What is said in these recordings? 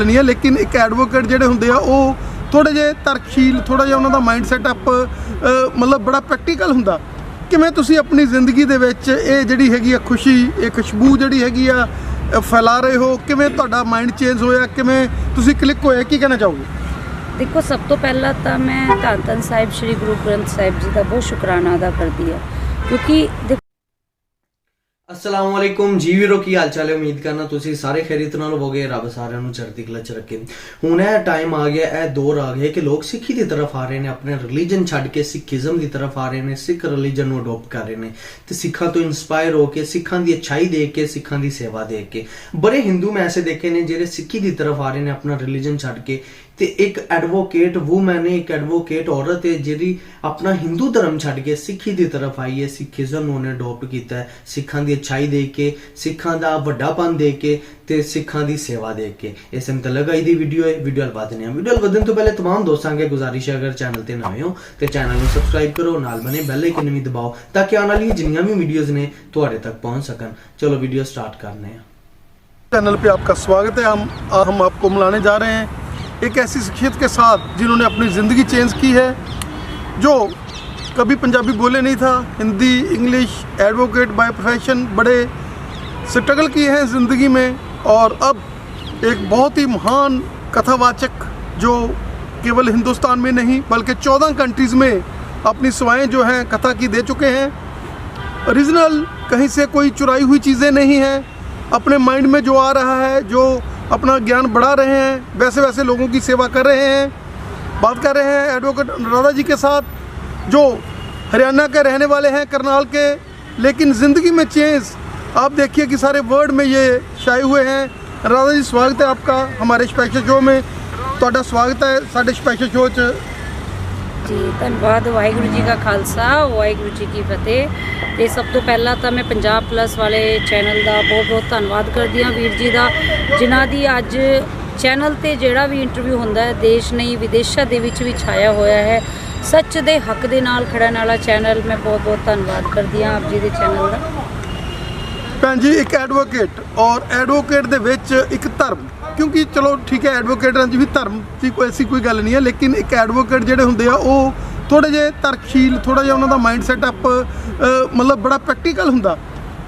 ਨਹੀਂ ਹੈ ਲੇਕਿਨ ਇੱਕ ਐਡਵੋਕੇਟ ਜਿਹੜੇ ਹੁੰਦੇ ਆ, ਉਹ ਥੋੜੇ ਜੇ ਤਰਕਸ਼ੀਲ ਥੋੜਾ ਜਿਹਾ ਉਹਨਾਂ ਦਾ ਮਾਈਂਡ ਸੈਟਅਪ ਮਤਲਬ ਬੜਾ ਪ੍ਰੈਕਟੀਕਲ ਹੁੰਦਾ। ਕਿਵੇਂ ਤੁਸੀਂ ਆਪਣੀ ਜ਼ਿੰਦਗੀ ਦੇ ਵਿੱਚ ਇਹ ਜਿਹੜੀ ਹੈਗੀ ਆ ਖੁਸ਼ੀ, ਇਹ ਖੁਸ਼ਬੂ ਜਿਹੜੀ ਹੈਗੀ ਆ ਫੈਲਾ ਰਹੇ ਹੋ? ਕਿਵੇਂ ਤੁਹਾਡਾ ਮਾਈਂਡ ਚੇਂਜ ਹੋਇਆ? ਕਿਵੇਂ ਤੁਸੀਂ ਕਲਿੱਕ ਹੋਇਆ? ਕੀ ਕਹਿਣਾ ਚਾਹੋਗੇ? ਦੇਖੋ, ਸਭ ਤੋਂ ਪਹਿਲਾਂ ਤਾਂ ਮੈਂ ਧੰਨ ਧੰਨ ਸਾਹਿਬ, ਸ੍ਰੀ ਗੁਰੂ ਗ੍ਰੰਥ ਸਾਹਿਬ ਜੀ ਦਾ ਬਹੁਤ ਸ਼ੁਕਰਾਨਾ ਅਦਾ ਕਰਦੀ ਹਾਂ। ਕਿਉਂਕਿ ਦੇਖੋ ਅਸਲਾਮ ਕੀ ਹਾਲ ਚਾਲ ਹੈ? ਉਮੀਦ ਕਰਨਾ ਤੁਸੀਂ ਸਾਰੇ ਖੈਰੀਤ ਨਾਲ ਹੋਵੋਗੇ, ਰੱਬ ਸਾਰਿਆਂ ਨੂੰ ਚੜ੍ਹਦੀ ਕਲਾ ਚ ਰੱਖੇ। ਹੁਣ ਇਹ ਟਾਈਮ ਆ ਗਿਆ, ਇਹ ਦੌਰ ਆ ਗਿਆ ਕਿ ਲੋਕ ਸਿੱਖੀ ਦੀ ਤਰਫ ਆ ਰਹੇ ਨੇ, ਆਪਣੇ ਰਿਲੀਜਨ ਛੱਡ ਕੇ ਸਿੱਖੀਜ਼ਮ ਦੀ ਤਰਫ ਆ ਰਹੇ ਨੇ, ਸਿੱਖ ਰਿਲੀਜਨ ਨੂੰ ਅਡਾਪਟ ਕਰ ਰਹੇ ਨੇ ਤੇ ਸਿੱਖਾਂ ਤੋਂ ਇਨਸਪਾਇਰ ਹੋ ਕੇ, ਸਿੱਖਾਂ ਦੀ ਅੱਛਾਈ ਦੇਖ ਕੇ, ਸਿੱਖਾਂ ਦੀ ਸੇਵਾ ਦੇਖ ਕੇ। ਬੜੇ ਹਿੰਦੂ ਮੈਂ ਐਸੇ ਦੇਖੇ ਨੇ, ਜਿਹੜੇ ਸਿੱਖੀ ਦੀ ਤਰਫ ਆ ਰਹੇ ਨੇ, ਆਪਣਾ ਰਿਲੀਜਨ ਛੱਡ ਕੇ। ਤੇ ਇੱਕ ਐਡਵੋਕੇਟ ਵੂਮਨ ਹੈ ਇੱਕ ਐਡਵੋਕੇਟ ਔਰਤ ਹੈ ਜਿਹੜੀ ਆਪਣਾ ਹਿੰਦੂ ਧਰਮ ਛੱਡ ਕੇ ਸਿੱਖੀ ਦੀ ਤਰਫ ਆਈ ਹੈ ਸਿੱਖੀਜ਼ਮ ਨੂੰ ਉਹਨੇ ਅਡਾਪਟ ਕੀਤਾ ਹੈ ਸਿੱਖਾਂ ਦੀ ਅੱਛਾਈ ਦੇਖ ਕੇ ਸਿੱਖਾਂ ਦਾ ਵੱਡਾਪਨ ਦੇਖ ਕੇ ਤੇ ਸਿੱਖਾਂ ਦੀ ਸੇਵਾ ਦੇਖ ਕੇ ਇਸ ਮੁਤਲਕ ਆਈ ਦੀ ਵੀਡੀਓ ਹੈ ਵੀਡੀਓ ਵਧਨੇ ਆ ਵੀਡੀਓ ਵਧਣ ਤੋਂ ਪਹਿਲੇ तमाम ਦੋਸਤਾਂ ਕੇ ਗੁਜ਼ਾਰਿਸ਼ ਹੈ ਅਗਰ ਚੈਨਲ ਤੇ ਨਵੇਂ ਹੋ ਤੇ ਚੈਨਲ ਨੂੰ ਸਬਸਕ੍ਰਾਈਬ ਕਰੋ ਨਾਲ ਬਨੇ ਬੈਲ ਆਈਕਨ ਵੀ ਦਬਾਓ ਤਾਂ ਕਿ ਆਉਣ ਵਾਲੀ ਜਿੰਨੀਆਂ ਵੀ ਵੀਡੀਓਜ਼ ਨੇ ਤੁਹਾਡੇ ਤੱਕ ਪਹੁੰਚ ਸਕਣ ਚਲੋ ਵੀਡੀਓ ਸਟਾਰਟ ਕਰਨੇ ਆ चैनल पे आपका स्वागत है हम आज हम आपको मिलाने जा रहे हैं एक ऐसी शख्सियत के साथ जिन्होंने अपनी ज़िंदगी चेंज की है, जो कभी पंजाबी बोले नहीं था, Hindi, English advocate by profession बड़े स्ट्रगल किए हैं ज़िंदगी में, और अब एक बहुत ही महान कथावाचक जो केवल हिंदुस्तान में नहीं, बल्कि चौदह कंट्रीज़ में अपनी सेवाएँ जो हैं, कथा की दे चुके हैं। ओरिजिनल कहीं से कोई चुराई हुई चीज़ें नहीं हैं, अपने माइंड में जो आ रहा है, जो अपना ज्ञान बढ़ा रहे हैं वैसे वैसे लोगों की सेवा कर रहे हैं बात कर रहे हैं एडवोकेट राधा जी के साथ जो हरियाणा के रहने वाले हैं करनाल के लेकिन ज़िंदगी में चेंज आप देखिए कि सारे वर्ल्ड में ये छाए हुए हैं राधा जी स्वागत है आपका हमारे स्पेशल शो में ਤੁਹਾਡਾ ਸਵਾਗਤ ਹੈ ਸਾਡੇ ਸਪੈਸ਼ਲ ਸ਼ੋਅ 'ਚ ਜੀ, ਧੰਨਵਾਦ, ਵਾਹਿਗੁਰੂ ਜੀ ਕਾ ਖਾਲਸਾ, ਵਾਹਿਗੁਰੂ ਜੀ ਕੀ ਫਤਿਹ। ਤੇ ਸਭ ਤੋਂ ਪਹਿਲਾਂ ਤਾਂ ਮੈਂ ਪੰਜਾਬ ਪਲੱਸ ਵਾਲੇ ਚੈਨਲ ਦਾ ਬਹੁਤ ਬਹੁਤ ਧੰਨਵਾਦ ਕਰਦੀ ਹਾਂ ਵੀਰ ਜੀ ਦਾ, ਜਿਨ੍ਹਾਂ ਦੀ ਅੱਜ ਚੈਨਲ ਤੇ ਜਿਹੜਾ ਵੀ ਇੰਟਰਵਿਊ ਹੁੰਦਾ ਹੈ, ਦੇਸ਼ ਨਹੀਂ, ਵਿਦੇਸ਼ਾਂ ਦੇ ਵਿੱਚ ਵੀ ਛਾਇਆ ਹੋਇਆ ਹੈ। ਸੱਚ ਦੇ ਹੱਕ ਦੇ ਨਾਲ ਖੜਨ ਵਾਲਾ ਚੈਨਲ ਮੈਂ ਬਹੁਤ ਬਹੁਤ ਧੰਨਵਾਦ ਕਰਦੀ ਹਾਂ ਆਪ ਜੀ ਦੇ ਚੈਨਲ ਦਾ। ਭੈਣ ਜੀ, ਇੱਕ ਐਡਵੋਕੇਟ ਔਰ ਐਡਵੋਕੇਟ ਦੇ ਵਿੱਚ ਇੱਕ ਧਰਮ। ਕਿਉਂਕਿ ਚਲੋ ਠੀਕ ਹੈ ਐਡਵੋਕੇਟ 'ਚ ਵੀ ਧਰਮ ਦੀ ਕੋਈ ਐਸੀ ਕੋਈ ਗੱਲ ਨਹੀਂ ਹੈ, ਲੇਕਿਨ ਇੱਕ ਐਡਵੋਕੇਟ ਜਿਹੜੇ ਹੁੰਦੇ ਆ, ਉਹ ਥੋੜੇ ਜੇ ਤਰਕਸ਼ੀਲ ਥੋੜਾ ਜਿਹਾ ਉਹਨਾਂ ਦਾ ਮਾਈਂਡ ਸੈਟਅਪ ਮਤਲਬ ਬੜਾ ਪ੍ਰੈਕਟੀਕਲ ਹੁੰਦਾ।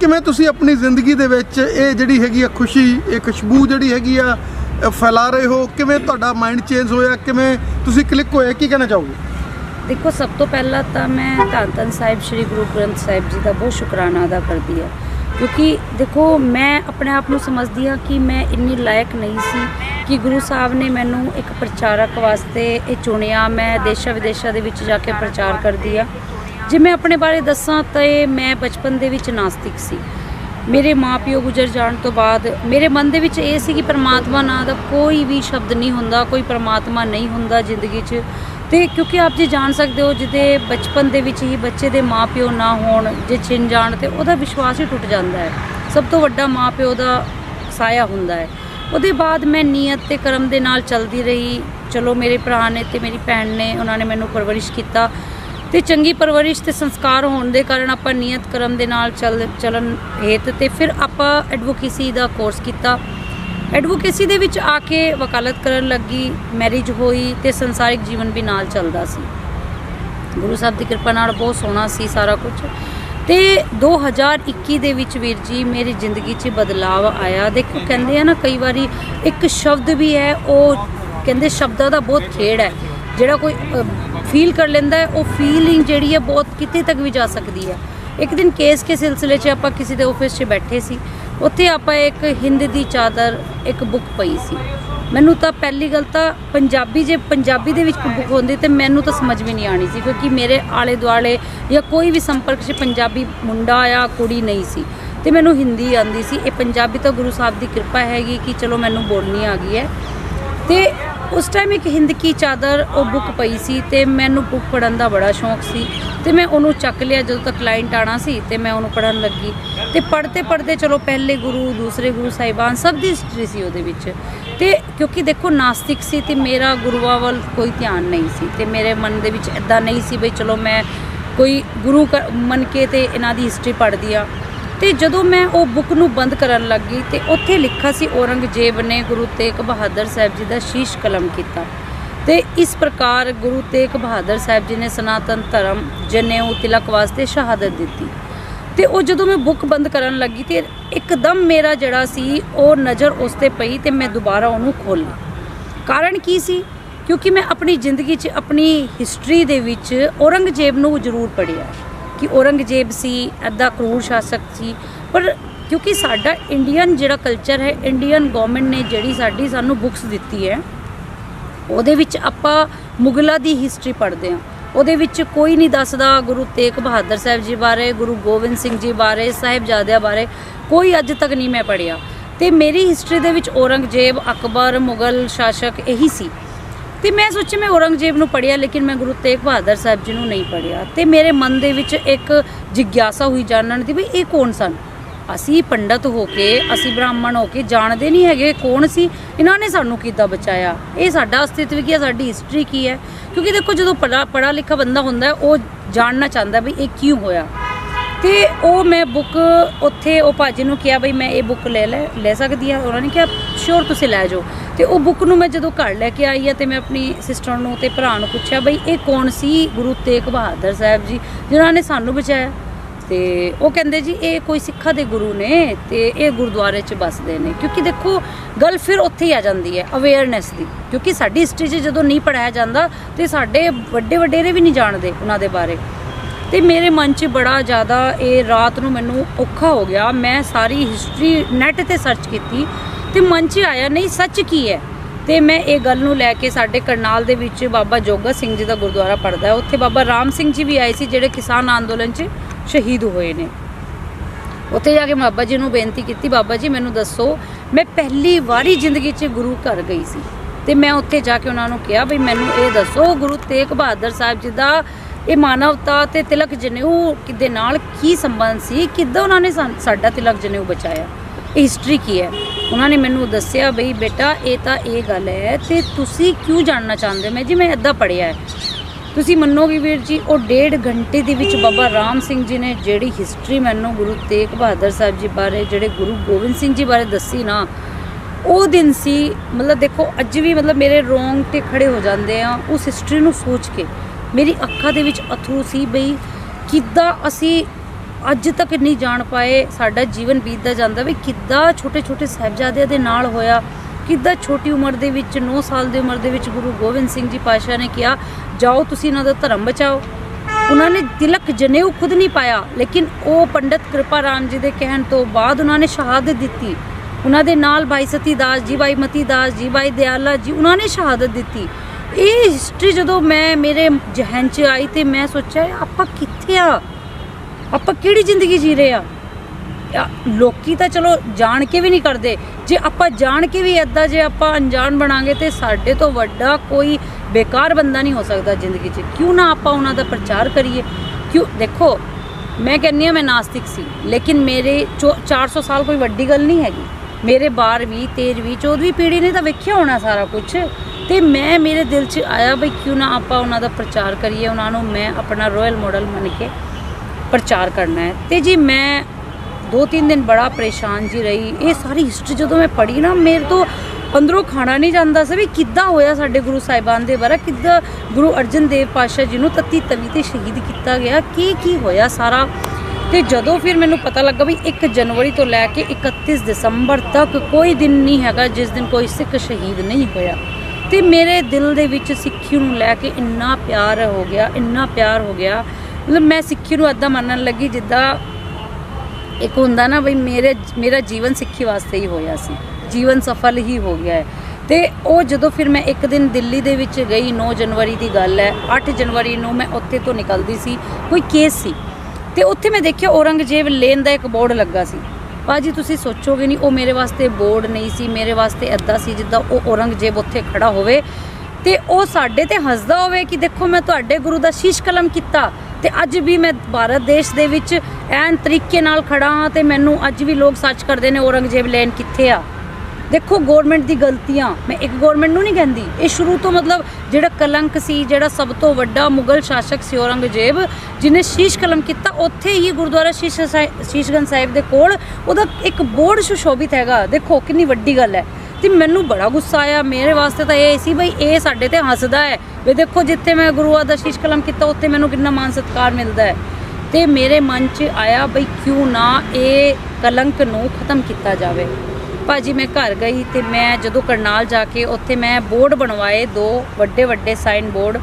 ਕਿਵੇਂ ਤੁਸੀਂ ਆਪਣੀ ਜ਼ਿੰਦਗੀ ਦੇ ਵਿੱਚ ਇਹ ਜਿਹੜੀ ਹੈਗੀ ਆ ਖੁਸ਼ੀ, ਇਹ ਖੁਸ਼ਬੂ ਜਿਹੜੀ ਹੈਗੀ ਆ ਫੈਲਾ ਰਹੇ ਹੋ? ਕਿਵੇਂ ਤੁਹਾਡਾ ਮਾਈਂਡ ਚੇਂਜ ਹੋਇਆ? ਕਿਵੇਂ ਤੁਸੀਂ ਕਲਿੱਕ ਹੋਇਆ? ਕੀ ਕਹਿਣਾ ਚਾਹੋਗੇ? ਦੇਖੋ, ਸਭ ਤੋਂ ਪਹਿਲਾਂ ਤਾਂ ਮੈਂ ਧੰਨ ਧੰਨ ਸਾਹਿਬ, ਸ੍ਰੀ ਗੁਰੂ ਗ੍ਰੰਥ ਸਾਹਿਬ ਜੀ ਦਾ ਬਹੁਤ ਸ਼ੁਕਰਾਨਾ ਅਦਾ ਕਰਦੀ ਹਾਂ। ਕਿਉਂਕਿ ਦੇਖੋ, ਮੈਂ ਆਪਣੇ ਆਪ ਨੂੰ ਸਮਝਦੀ ਹਾਂ ਕਿ ਮੈਂ ਇੰਨੀ ਲਾਇਕ ਨਹੀਂ ਸੀ ਕਿ ਗੁਰੂ ਸਾਹਿਬ ਨੇ ਮੈਨੂੰ ਇੱਕ ਪ੍ਰਚਾਰਕ ਵਾਸਤੇ ਇਹ ਚੁਣਿਆ। ਮੈਂ ਦੇਸ਼ਾਂ ਵਿਦੇਸ਼ਾਂ ਦੇ ਵਿੱਚ ਜਾ ਕੇ ਪ੍ਰਚਾਰ ਕਰਦੀ ਆ ਜੇ ਮੈਂ ਆਪਣੇ ਬਾਰੇ ਦੱਸਾਂ ਤਾਂ ਮੈਂ ਬਚਪਨ ਦੇ ਵਿੱਚ ਨਾਸਤਿਕ ਸੀ। ਮੇਰੇ ਮਾਪਿਓ ਗੁਜ਼ਰ ਜਾਣ ਤੋਂ ਬਾਅਦ ਮੇਰੇ ਮਨ ਦੇ ਵਿੱਚ ਇਹ ਸੀ ਕਿ ਪਰਮਾਤਮਾ ਨਾਂ ਦਾ ਕੋਈ ਵੀ ਸ਼ਬਦ ਨਹੀਂ ਹੁੰਦਾ, ਕੋਈ ਪਰਮਾਤਮਾ ਨਹੀਂ ਹੁੰਦਾ ਜ਼ਿੰਦਗੀ 'ਚ। ਤੇ ਕਿਉਂਕਿ ਆਪ ਜੀ ਜਾਣ ਸਕਦੇ ਹੋ, ਜਿਹਦੇ ਬਚਪਨ ਦੇ ਵਿੱਚ ਹੀ ਬੱਚੇ ਦੇ ਮਾਪਿਓ ਨਾ ਹੋਣ, ਜੇ ਛਿਨ ਜਾਣ ਤੇ ਉਹਦਾ ਵਿਸ਼ਵਾਸ ਹੀ ਟੁੱਟ ਜਾਂਦਾ ਹੈ। ਸਭ ਤੋਂ ਵੱਡਾ ਮਾਪਿਓ ਦਾ ਸਾਇਆ ਹੁੰਦਾ ਹੈ। ਉਹਦੇ ਬਾਅਦ ਮੈਂ ਨੀਅਤ ਤੇ ਕਰਮ ਦੇ ਨਾਲ ਚੱਲਦੀ ਰਹੀ। ਚਲੋ ਮੇਰੇ ਭਰਾ ਨੇ ਤੇ ਮੇਰੀ ਭੈਣ ਨੇ, ਉਹਨਾਂ ਨੇ ਮੈਨੂੰ ਪਰਵਰਿਸ਼ ਕੀਤਾ ਤੇ ਚੰਗੀ ਪਰਵਰਿਸ਼ ਤੇ ਸੰਸਕਾਰ ਹੋਣ ਦੇ ਕਾਰਨ ਆਪਾਂ ਨੀਅਤ, ਕਰਮ ਦੇ ਨਾਲ ਚੱਲ, ਚੱਲਣ ਹੇਤ ਤੇ ਫਿਰ ਆਪਾਂ ਐਡਵੋਕੇਸੀ ਦਾ ਕੋਰਸ ਕੀਤਾ। ਐਡਵੋਕੇਸੀ ਦੇ ਵਿੱਚ ਆ ਕੇ ਵਕਾਲਤ ਕਰਨ ਲੱਗੀ ਮੈਰਿਜ ਹੋਈ ਤੇ ਸੰਸਾਰਿਕ ਜੀਵਨ ਵੀ ਨਾਲ ਚੱਲਦਾ ਸੀ। ਗੁਰੂ ਸਾਹਿਬ ਦੀ ਕਿਰਪਾ ਨਾਲ ਬਹੁਤ ਸੋਹਣਾ ਸੀ ਸਾਰਾ ਕੁਝ ਤੇ 2021 ਦੇ ਵਿੱਚ ਵੀਰ ਜੀ, ਮੇਰੀ ਜ਼ਿੰਦਗੀ 'ਚ ਬਦਲਾਵ ਆਇਆ। ਦੇਖੋ, ਕਹਿੰਦੇ ਆ ਨਾ, ਕਈ ਵਾਰੀ ਇੱਕ ਸ਼ਬਦ ਵੀ ਹੈ, ਉਹ ਕਹਿੰਦੇ ਸ਼ਬਦਾਂ ਦਾ ਬਹੁਤ ਖੇੜ ਹੈ। ਜਿਹੜਾ ਕੋਈ ਫੀਲ ਕਰ ਲੈਂਦਾ ਹੈ, ਉਹ ਫੀਲਿੰਗ ਜਿਹੜੀ ਹੈ, ਬਹੁਤ ਕਿਤੇ ਤੱਕ ਵੀ ਜਾ ਸਕਦੀ ਹੈ। ਇੱਕ ਦਿਨ ਕੇਸ ਕੇ ਸਿਲਸਿਲੇ 'ਚ ਆਪਾਂ ਕਿਸੇ ਦੇ ਆਫਿਸ 'ਚ ਬੈਠੇ ਸੀ। ਉੱਥੇ ਆਪਾਂ ਇੱਕ ਹਿੰਦ ਦੀ ਚਾਦਰ, ਇੱਕ ਬੁੱਕ ਪਈ ਸੀ। ਮੈਨੂੰ ਤਾਂ ਪਹਿਲੀ ਗੱਲ ਤਾਂ ਪੰਜਾਬੀ ਜੇ ਪੰਜਾਬੀ ਦੇ ਵਿੱਚ ਬੁੱਕ ਹੁੰਦੀ ਤੇ ਮੈਨੂੰ ਤਾਂ ਸਮਝ ਵੀ ਨਹੀਂ ਆਣੀ ਸੀ, ਕਿਉਂਕਿ ਮੇਰੇ ਆਲੇ ਦੁਆਲੇ ਜਾਂ ਕੋਈ ਵੀ ਸੰਪਰਕ 'ਚ ਪੰਜਾਬੀ ਮੁੰਡਾ ਜਾਂ ਕੁੜੀ ਨਹੀਂ ਸੀ। ਤੇ ਮੈਨੂੰ ਹਿੰਦੀ ਆਂਦੀ ਸੀ। ਇਹ ਪੰਜਾਬੀ ਤਾਂ ਗੁਰੂ ਸਾਹਿਬ ਦੀ ਕਿਰਪਾ ਹੈਗੀ ਕਿ ਚਲੋ ਮੈਨੂੰ ਬੋਲਣੀ ਆ ਗਈ ਹੈ। ਤੇ ਉਸ ਟਾਈਮ ਇੱਕ ਹਿੰਦ ਕੀ ਚਾਦਰ ਉਹ ਬੁੱਕ ਪਈ ਸੀ ਤੇ ਮੈਨੂੰ ਬੁੱਕ ਪੜਨ ਦਾ ਬੜਾ ਸ਼ੌਂਕ ਸੀ ਤੇ ਮੈਂ ਉਹਨੂੰ ਚੱਕ ਲਿਆ ਜਦੋਂ ਤੱਕ ਕਲਾਇੰਟ ਆਣਾ ਸੀ ਤੇ ਮੈਂ ਉਹਨੂੰ ਪੜਨ ਲੱਗੀ ਤੇ ਪੜਦੇ ਪੜਦੇ ਚਲੋ ਪਹਿਲੇ ਗੁਰੂ, ਦੂਸਰੇ ਗੁਰੂ ਸਾਹਿਬਾਨ ਸਭ ਦੀ ਹਿਸਟਰੀ ਸੀ ਉਹਦੇ ਵਿੱਚ ਤੇ ਕਿਉਂਕਿ ਦੇਖੋ ਨਾਸਤਿਕ ਸੀ ਤੇ ਮੇਰਾ ਗੁਰੂਆਂ ਵੱਲ ਕੋਈ ਧਿਆਨ ਨਹੀਂ ਸੀ ਤੇ ਮੇਰੇ ਮਨ ਦੇ ਵਿੱਚ ਐਦਾਂ ਨਹੀਂ ਸੀ ਬਈ ਚਲੋ ਮੈਂ ਕੋਈ ਗੁਰੂ ਕ- ਮੰਨ ਕੇ ਤੇ ਇਹਨਾਂ ਦੀ ਹਿਸਟਰੀ ਪੜ੍ਹਦੀ ਆ ਤੇ ਜਦੋਂ ਮੈਂ ਉਹ ਬੁੱਕ ਨੂੰ ਬੰਦ ਕਰਨ ਲੱਗੀ ਤੇ ਉੱਥੇ ਲਿਖਿਆ ਸੀ ਔਰੰਗਜ਼ੇਬ ਨੇ ਗੁਰੂ ਤੇਗ ਬਹਾਦਰ ਸਾਹਿਬ ਜੀ ਦਾ ਸ਼ੀਸ਼ ਕਲਮ ਕੀਤਾ। ਤੇ ਇਸ ਪ੍ਰਕਾਰ ਗੁਰੂ ਤੇਗ ਬਹਾਦਰ ਸਾਹਿਬ ਜੀ ਨੇ ਸਨਾਤਨ ਧਰਮ, ਜਨੇਊ, ਤਿਲਕ ਵਾਸਤੇ ਸ਼ਹਾਦਤ ਦਿੱਤੀ। ਤੇ ਉਹ ਜਦੋਂ ਮੈਂ ਬੁੱਕ ਬੰਦ ਕਰਨ ਲੱਗੀ ਤੇ ਇੱਕਦਮ ਮੇਰਾ ਜਿਹੜਾ ਸੀ ਉਹ ਨਜ਼ਰ ਉਸ ਤੇ ਪਈ ਤੇ ਮੈਂ ਦੁਬਾਰਾ ਉਹਨੂੰ ਖੋਲ੍ਹੀ ਕਾਰਨ ਕੀ ਸੀ? ਕਿਉਂਕਿ ਮੈਂ ਆਪਣੀ ਜ਼ਿੰਦਗੀ 'ਚ ਆਪਣੀ ਹਿਸਟਰੀ ਦੇ ਵਿੱਚ ਔਰੰਗਜ਼ੇਬ ਨੂੰ ਜ਼ਰੂਰ ਪੜ੍ਹਿਆ। ਕਿ ਔਰੰਗਜ਼ੇਬ ਸੀ ਐਦਾ ਕਰੂਰ ਸ਼ਾਸਕ ਸੀ। ਪਰ ਕਿਉਂਕਿ ਸਾਡਾ ਇੰਡੀਅਨ ਜਿਹੜਾ ਕਲਚਰ ਹੈ ਇੰਡੀਅਨ ਗਵਰਨਮੈਂਟ ਨੇ ਜਿਹੜੀ ਸਾਡੀ ਸਾਨੂੰ ਬੁੱਕਸ ਦਿੱਤੀ ਹੈ, ਉਹਦੇ ਵਿੱਚ ਆਪਾਂ ਮੁਗਲਾਂ ਦੀ ਹਿਸਟਰੀ ਪੜ੍ਹਦੇ ਹਾਂ। ਉਹਦੇ ਵਿੱਚ ਕੋਈ ਨਹੀਂ ਦੱਸਦਾ ਗੁਰੂ ਤੇਗ ਬਹਾਦਰ ਸਾਹਿਬ ਜੀ ਬਾਰੇ, ਗੁਰੂ ਗੋਬਿੰਦ ਸਿੰਘ ਜੀ ਬਾਰੇ, ਸਾਹਿਬਜ਼ਾਦਿਆਂ ਬਾਰੇ। ਕੋਈ ਅੱਜ ਤੱਕ ਨਹੀਂ ਮੈਂ ਪੜ੍ਹਿਆ। ਤੇ ਮੇਰੀ ਹਿਸਟਰੀ ਦੇ ਵਿੱਚ ਔਰੰਗਜ਼ੇਬ, ਅਕਬਰ, ਮੁਗਲ ਸ਼ਾਸਕ ਇਹੀ ਸੀ। ਤੇ ਮੈਂ ਸੋਚਿਆ ਮੈਂ ਔਰੰਗਜ਼ੇਬ ਨੂੰ ਪੜ੍ਹਿਆ, ਲੇਕਿਨ ਮੈਂ ਗੁਰੂ ਤੇਗ ਬਹਾਦਰ ਸਾਹਿਬ ਜੀ ਨੂੰ ਨਹੀਂ ਪੜ੍ਹਿਆ। ਤੇ ਮੇਰੇ ਮਨ ਦੇ ਵਿੱਚ ਇੱਕ ਜਿਗਿਆਸਾ ਹੋਈ ਜਾਣਨ ਦੀ ਵੀ ਇਹ ਕੌਣ ਸਨ? ਅਸੀਂ ਪੰਡਤ ਹੋ ਕੇ, ਅਸੀਂ ਬ੍ਰਾਹਮਣ ਹੋ ਕੇ ਜਾਣਦੇ ਨਹੀਂ ਹੈਗੇ ਕੌਣ ਸੀ। ਇਹਨਾਂ ਨੇ ਸਾਨੂੰ ਕਿੱਦਾਂ ਬਚਾਇਆ? ਇਹ ਸਾਡਾ ਅਸਤਿਤਵ ਕੀ ਹੈ? ਸਾਡੀ ਹਿਸਟਰੀ ਕੀ ਹੈ? ਕਿਉਂਕਿ ਦੇਖੋ ਜਦੋਂ ਪੜਾ ਪੜਾ ਲਿਖਾ ਬੰਦਾ ਹੁੰਦਾ, ਉਹ ਜਾਣਨਾ ਚਾਹੁੰਦਾ ਵੀ ਇਹ ਕਿਉਂ ਹੋਇਆ? ਤੇ ਉਹ ਮੈਂ ਬੁੱਕ ਉੱਥੇ ਉਹ ਭਾਜੀ ਨੂੰ ਕਿਹਾ, ਬਈ ਮੈਂ ਇਹ ਬੁੱਕ ਲੈ ਲੈ ਲੈ ਸਕਦੀ ਆ? ਉਹਨਾਂ ਨੇ ਕਿਹਾ ਸ਼ੋਰ ਤੁਸੀਂ ਲੈ ਜਾਓ। ਤੇ ਉਹ ਬੁੱਕ ਨੂੰ ਮੈਂ ਜਦੋਂ ਘਰ ਲੈ ਕੇ ਆਈ ਆ ਤੇ ਮੈਂ ਆਪਣੀ ਸਿਸਟਰ ਨੂੰ ਤੇ ਭਰਾ ਨੂੰ ਪੁੱਛਿਆ, ਬਈ ਇਹ ਕੌਣ ਸੀ? ਗੁਰੂ ਤੇਗ ਬਹਾਦਰ ਸਾਹਿਬ ਜੀ, ਜਿਨ੍ਹਾਂ ਨੇ ਸਾਨੂੰ ਬਚਾਇਆ। ਤੇ ਉਹ ਕਹਿੰਦੇ ਜੀ, ਇਹ ਕੋਈ ਸਿੱਖਾਂ ਦੇ ਗੁਰੂ ਨੇ ਤੇ ਇਹ ਗੁਰਦੁਆਰੇ 'ਚ ਬਸਦੇ ਨੇ। ਕਿਉਂਕਿ ਦੇਖੋ, ਗੱਲ ਫਿਰ ਉੱਥੇ ਹੀ ਆ ਜਾਂਦੀ ਹੈ ਅਵੇਅਰਨੈਸ ਦੀ। ਕਿਉਂਕਿ ਸਾਡੀ ਹਿਸਟਰੀ 'ਚ ਜਦੋਂ ਨਹੀਂ ਪੜਾਇਆ ਜਾਂਦਾ, ਤੇ ਸਾਡੇ ਵੱਡੇ ਵਡੇਰੇ ਵੀ ਨਹੀਂ ਜਾਣਦੇ ਉਹਨਾਂ ਦੇ ਬਾਰੇ। ਤੇ ਮੇਰੇ ਮਨ 'ਚ ਬੜਾ ਜ਼ਿਆਦਾ ਇਹ ਰਾਤ ਨੂੰ ਮੈਨੂੰ ਔਖਾ ਹੋ ਗਿਆ। ਮੈਂ ਸਾਰੀ ਹਿਸਟਰੀ ਨੈਟ ਤੇ ਸਰਚ ਕੀਤੀ। ਤੇ ਮਨ 'ਚ ਆਇਆ, ਨਹੀਂ, ਸੱਚ ਕੀ ਹੈ? ਤੇ ਮੈਂ ਇਹ ਗੱਲ ਨੂੰ ਲੈ ਕੇ ਸਾਡੇ ਕਰਨਾਲ ਦੇ ਵਿੱਚ ਬਾਬਾ ਜੋਗਾ ਸਿੰਘ ਜੀ ਦਾ ਗੁਰਦੁਆਰਾ ਪੜਦਾ ਹੈ। ਉੱਥੇ ਬਾਬਾ ਰਾਮ ਸਿੰਘ ਜੀ ਵੀ ਆਏ ਸੀ, ਜਿਹੜੇ ਕਿਸਾਨ ਅੰਦੋਲਨ 'ਚ ਸ਼ਹੀਦ ਹੋਏ ਨੇ। ਉੱਥੇ ਜਾ ਕੇ ਬਾਬਾ ਜੀ ਨੂੰ ਬੇਨਤੀ ਕੀਤੀ, ਬਾਬਾ ਜੀ, ਮੈਨੂੰ ਦੱਸੋ, ਮੈਂ ਪਹਿਲੀ ਵਾਰੀ ਜ਼ਿੰਦਗੀ 'ਚ ਗੁਰੂ ਘਰ ਗਈ ਸੀ। ਤੇ ਮੈਂ ਉੱਥੇ ਜਾ ਕੇ ਉਹਨਾਂ ਨੂੰ ਕਿਹਾ ਵੀ ਮੈਨੂੰ ਇਹ ਦੱਸੋ, ਗੁਰੂ ਤੇਗ ਬਹਾਦਰ ਸਾਹਿਬ ਜੀ ਦਾ ਇਹ ਮਾਨਵਤਾ ਤੇ ਤਿਲਕ ਜਨੇਊ ਦੇ ਨਾਲ ਕੀ ਸੰਬੰਧ ਸੀ? ਕਿੱਦਾਂ ਉਹਨਾਂ ਨੇ ਸਾਨ- ਸਾਡਾ ਤਿਲਕ ਜਨੇਊ ਬਚਾਇਆ? ਇਹ ਹਿਸਟਰੀ ਕੀ ਹੈ? ਉਹਨਾਂ ਨੇ ਮੈਨੂੰ ਦੱਸਿਆ ਬਈ ਬੇਟਾ, ਇਹ ਤਾਂ ਇਹ ਗੱਲ ਹੈ, ਤੇ ਤੁਸੀਂ ਕਿਉਂ ਜਾਣਨਾ ਚਾਹੁੰਦੇ ਹੋ? ਮੈਂ ਜੀ, ਮੈਂ ਇੱਦਾਂ ਪੜ੍ਹਿਆ ਹੈ। ਤੁਸੀਂ ਮੰਨੋਗੇ ਵੀਰ ਜੀ, ਉਹ ਡੇਢ ਘੰਟੇ ਦੇ ਵਿੱਚ ਬਾਬਾ ਰਾਮ ਸਿੰਘ ਜੀ ਨੇ ਜਿਹੜੀ ਹਿਸਟਰੀ ਮੈਨੂੰ ਗੁਰੂ ਤੇਗ ਬਹਾਦਰ ਸਾਹਿਬ ਜੀ ਬਾਰੇ, ਜਿਹੜੇ ਗੁਰੂ ਗੋਬਿੰਦ ਸਿੰਘ ਜੀ ਬਾਰੇ ਦੱਸੀ ਨਾ, ਉਹ ਦਿਨ ਸੀ, ਮਤਲਬ ਦੇਖੋ, ਅੱਜ ਵੀ ਮਤਲਬ ਮੇਰੇ ਰੋਂਗ ਤੇ ਖੜੇ ਹੋ ਜਾਂਦੇ ਆ, ਉਸ ਹਿਸਟਰੀ ਨੂੰ ਸੋਚ ਕੇ। ਮੇਰੀ ਅੱਖਾਂ ਦੇ ਵਿੱਚ ਅਥਰੂ ਸੀ ਬਈ ਕਿੱਦਾਂ ਅਸੀਂ ਅੱਜ ਤੱਕ ਨਹੀਂ ਜਾਣ ਪਾਏ, ਸਾਡਾ ਜੀਵਨ ਬੀਤਦਾ ਜਾਂਦਾ ਵੀ। ਕਿੱਦਾਂ ਛੋਟੇ ਛੋਟੇ ਸਾਹਿਬਜ਼ਾਦਿਆਂ ਦੇ ਨਾਲ ਹੋਇਆ, ਕਿੱਦਾਂ ਛੋਟੀ ਉਮਰ ਦੇ ਵਿੱਚ 9 ਸਾਲ ਦੀ ਉਮਰ ਦੇ ਵਿੱਚ ਗੁਰੂ ਗੋਬਿੰਦ ਸਿੰਘ ਜੀ ਪਾਸ਼ਾ ਨੇ ਕਿਹਾ, ਜਾਓ ਤੁਸੀਂ ਇਹਨਾਂ ਦਾ ਧਰਮ ਬਚਾਓ। ਉਹਨਾਂ ਨੇ ਤਿਲਕ ਜਨੇਊ ਖੁਦ ਨਹੀਂ ਪਾਇਆ, ਲੇਕਿਨ ਉਹ ਪੰਡਤ ਕਿਰਪਾ ਰਾਮ ਜੀ ਦੇ ਕਹਿਣ ਤੋਂ ਬਾਅਦ ਉਹਨਾਂ ਨੇ ਸ਼ਹਾਦਤ ਦਿੱਤੀ। ਉਹਨਾਂ ਦੇ ਨਾਲ ਭਾਈ ਸਤੀ ਦਾਸ ਜੀ ਭਾਈ ਮਤੀ ਦਾਸ ਜੀ ਭਾਈ ਦਿਆਲਾ ਜੀ, ਉਹਨਾਂ ਨੇ ਸ਼ਹਾਦਤ ਦਿੱਤੀ। ਇਹ ਹਿਸਟਰੀ ਜਦੋਂ ਮੈਂ, ਮੇਰੇ ਜਹਨ 'ਚ ਆਈ ਤੇ ਮੈਂ ਸੋਚਿਆ, ਆਪਾਂ ਕਿੱਥੇ ਆ? ਆਪਾਂ ਕਿਹੜੀ ਜ਼ਿੰਦਗੀ ਜੀ ਰਹੇ ਆ? ਆ, ਲੋਕੀ ਤਾਂ ਚਲੋ ਜਾਣ ਕੇ ਵੀ ਨਹੀਂ ਕਰਦੇ। ਜੇ ਆਪਾਂ ਜਾਣ ਕੇ ਵੀ ਐਦਾਂ ਜੇ ਆਪਾਂ ਅਣਜਾਣ ਬਣਾਂਗੇ ਤੇ ਸਾਡੇ ਤੋਂ ਵੱਡਾ ਕੋਈ ਬੇਕਾਰ ਬੰਦਾ ਨਹੀਂ ਹੋ ਸਕਦਾ ਜ਼ਿੰਦਗੀ 'ਚ। ਕਿਉਂ ਨਾ ਆਪਾਂ ਉਹਨਾਂ ਦਾ ਪ੍ਰਚਾਰ ਕਰੀਏ? ਕਿਉਂ ਦੇਖੋ ਮੈਂ ਕਹਿੰਨੀ ਆ ਮੈਂ ਨਾਸਤਿਕ ਸੀ ਲੇਕਿਨ ਮੇਰੇ ਚੋ- 400 ਸਾਲ ਕੋਈ ਵੱਡੀ ਗੱਲ ਨਹੀਂ ਹੈਗੀ। ਮੇਰੇ 12ਵੀਂ 13ਵੀਂ 14ਵੀਂ ਪੀੜ੍ਹੀ ਨੇ ਤਾਂ ਵੇਖਿਆ ਹੋਣਾ ਸਾਰਾ ਕੁਝ ਤੇ ਮੈਂ ਮੇਰੇ ਦਿਲ 'ਚ ਆਇਆ ਬਈ ਕਿਉਂ ਨਾ ਆਪਾਂ ਉਹਨਾਂ ਦਾ ਪ੍ਰਚਾਰ ਕਰੀਏ ਉਹਨਾਂ ਨੂੰ ਮੈਂ ਆਪਣਾ ਰੋਇਲ ਮਾਡਲ ਮੰਨ ਕੇ ਪ੍ਰਚਾਰ ਕਰਨਾ ਹੈ। ਤੇ ਜੀ ਮੈਂ ਦੋ ਤਿੰਨ ਦਿਨ ਬੜਾ ਪਰੇਸ਼ਾਨ ਜੀ ਰਹੀ। ਇਹ ਸਾਰੀ ਹਿਸਟਰੀ ਜਦੋਂ ਮੈਂ ਪੜ੍ਹੀ ਨਾ, ਮੇਰੇ ਤੋਂ ਅੰਦਰੋਂ ਖਾਣਾ ਨਹੀਂ ਜਾਂਦਾ ਸੀ ਵੀ ਕਿੱਦਾਂ ਹੋਇਆ ਸਾਡੇ ਗੁਰੂ ਸਾਹਿਬਾਨ ਦੇ ਬਾਰੇ, ਕਿੱਦਾਂ ਗੁਰੂ ਅਰਜਨ ਦੇਵ ਪਾਸ਼ਾ ਜੀ ਨੂੰ ਤਤੀ ਤਵੀ ਤੇ ਸ਼ਹੀਦ ਕੀਤਾ ਗਿਆ ਕੀ ਕੀ ਹੋਇਆ ਸਾਰਾ। ਤੇ ਜਦੋਂ ਫਿਰ ਮੈਨੂੰ ਪਤਾ ਲੱਗਾ ਵੀ 1 ਜਨਵਰੀ ਤੋਂ ਲੈ ਕੇ 31 ਦਸੰਬਰ ਤੱਕ ਕੋਈ ਦਿਨ ਨਹੀਂ ਹੈਗਾ ਜਿਸ ਦਿਨ ਕੋਈ ਸਿੱਖ ਸ਼ਹੀਦ ਨਹੀਂ ਹੋਇਆ। ਤੇ ਮੇਰੇ ਦਿਲ ਦੇ ਵਿੱਚ ਸਿੱਖੀ ਨੂੰ ਲੈ ਕੇ ਇੰਨਾ ਪਿਆਰ ਹੋ ਗਿਆ, ਇੰਨਾ ਪਿਆਰ ਹੋ ਗਿਆ ਮਤਲਬ ਮੈਂ ਸਿੱਖੀ ਨੂੰ ਅੱਦਾ ਮੰਨਣ ਲੱਗੀ ਜਿੱਦਾਂ ਇੱਕ ਹੁੰਦਾ ਨਾ ਬਈ ਮੇਰੇ, ਮੇਰਾ ਜੀਵਨ ਸਿੱਖੀ ਵਾਸਤੇ ਹੀ ਹੋਇਆ ਸੀ। ਜੀਵਨ ਸਫਲ ਹੀ ਹੋ ਗਿਆ ਹੈ। ਤੇ ਉਹ ਜਦੋਂ ਫਿਰ ਮੈਂ ਇੱਕ ਦਿਨ ਦਿੱਲੀ ਦੇ ਵਿੱਚ ਗਈ 9 ਜਨਵਰੀ ਦੀ ਗੱਲ ਹੈ 8 ਜਨਵਰੀ ਨੂੰ ਮੈਂ ਉੱਥੇ ਤੋਂ ਨਿਕਲਦੀ ਸੀ, ਕੋਈ ਕੇਸ ਸੀ। ਤੇ ਉੱਥੇ ਮੈਂ ਦੇਖਿਆ ਔਰੰਗਜ਼ੇਬ ਲੇਨ ਦਾ ਇੱਕ ਬੋਰਡ ਲੱਗਾ ਸੀ। ਬਾਜੀ ਤੁਸੀਂ ਸੋਚੋਗੇ ਨਹੀਂ, ਉਹ ਮੇਰੇ ਵਾਸਤੇ ਬੋਰਡ ਨਹੀਂ ਸੀ, ਮੇਰੇ ਵਾਸਤੇ ਐਦਾਂ ਸੀ ਜਿੱਦਾਂ ਉਹ ਔਰੰਗਜ਼ੇਬ ਉੱਥੇ ਖੜਾ ਹੋਵੇ। ਤੇ ਉਹ ਸਾਡੇ ਤੇ ਹੱਸਦਾ ਹੋਵੇ ਕਿ ਦੇਖੋ ਮੈਂ ਤੁਹਾਡੇ ਗੁਰੂ ਦਾ ਸ਼ੀਸ਼ ਕਲਮ ਕੀਤਾ। ਤੇ ਅੱਜ ਵੀ ਮੈਂ ਭਾਰਤ ਦੇਸ਼ ਦੇ ਵਿੱਚ ਐਨ ਤਰੀਕੇ ਨਾਲ ਖੜਾ ਹਾਂ ਤੇ ਮੈਨੂੰ ਅੱਜ ਵੀ ਲੋਕ ਸੱਚ ਕਰਦੇ ਨੇ ਔਰੰਗਜ਼ੇਬ ਲੈਣ ਕਿੱਥੇ ਆ? ਦੇਖੋ ਗਵਰਨਮੈਂਟ ਦੀ ਗਲਤੀਆਂ, ਮੈਂ ਇੱਕ ਗਵਰਨਮੈਂਟ ਨੂੰ ਨਹੀਂ ਕਹਿੰਦੀ। ਇਹ ਸ਼ੁਰੂ ਤੋਂ ਮਤਲਬ ਜਿਹੜਾ ਕਲੰਕ ਸੀ, ਜਿਹੜਾ ਸਭ ਤੋਂ ਵੱਡਾ ਮੁਗਲ ਸ਼ਾਸਕ ਸੀ ਔਰੰਗਜ਼ੇਬ ਜਿਹਨੇ ਸ਼ੀਸ਼ ਕਲਮ ਕੀਤਾ, ਉੱਥੇ ਹੀ ਗੁਰਦੁਆਰਾ ਸ਼ੀਸ਼ ਸਾਹਿਬ- ਸ਼ੀਸ਼ਗੰਜ ਸਾਹਿਬ ਦੇ ਕੋਲ ਉਹਦਾ ਇੱਕ ਬੋਰਡ ਸੁਸ਼ੋਭਿਤ ਹੈਗਾ। ਦੇਖੋ, ਕਿੰਨੀ ਵੱਡੀ ਗੱਲ ਹੈ। ਤੇ ਮੈਨੂੰ ਬੜਾ ਗੁੱਸਾ ਆਇਆ। ਮੇਰੇ ਵਾਸਤੇ ਤਾਂ ਇਹ ਸੀ ਬਈ ਇਹ ਸਾਡੇ ਤੇ ਹੱਸਦਾ ਹੈ। ਵੀ ਦੇਖੋ, ਜਿੱਥੇ ਮੈਂ ਗੁਰੂਆ ਦਾ ਸ਼ੀਸ਼ ਕਲਮ ਕੀਤਾ, ਉੱਥੇ ਮੈਨੂੰ ਕਿੰਨਾ ਮਾਨ ਸਤਿਕਾਰ ਮਿਲਦਾ ਹੈ। ਤੇ ਮੇਰੇ ਮਨ 'ਚ ਆਇਆ ਬਈ ਕਿਉਂ ਨਾ ਇਹ ਕਲੰਕ ਨੂੰ ਖਤਮ ਕੀਤਾ ਜਾਵੇ। ਭਾਜੀ, ਮੈਂ ਘਰ ਗਈ ਤੇ ਮੈਂ ਜਦੋਂ ਕਰਨਾਲ ਜਾ ਕੇ ਉੱਥੇ ਮੈਂ ਬੋਰਡ ਬਣਵਾਏ, ਦੋ ਵੱਡੇ ਵੱਡੇ ਸਾਈਨ ਬੋਰਡ।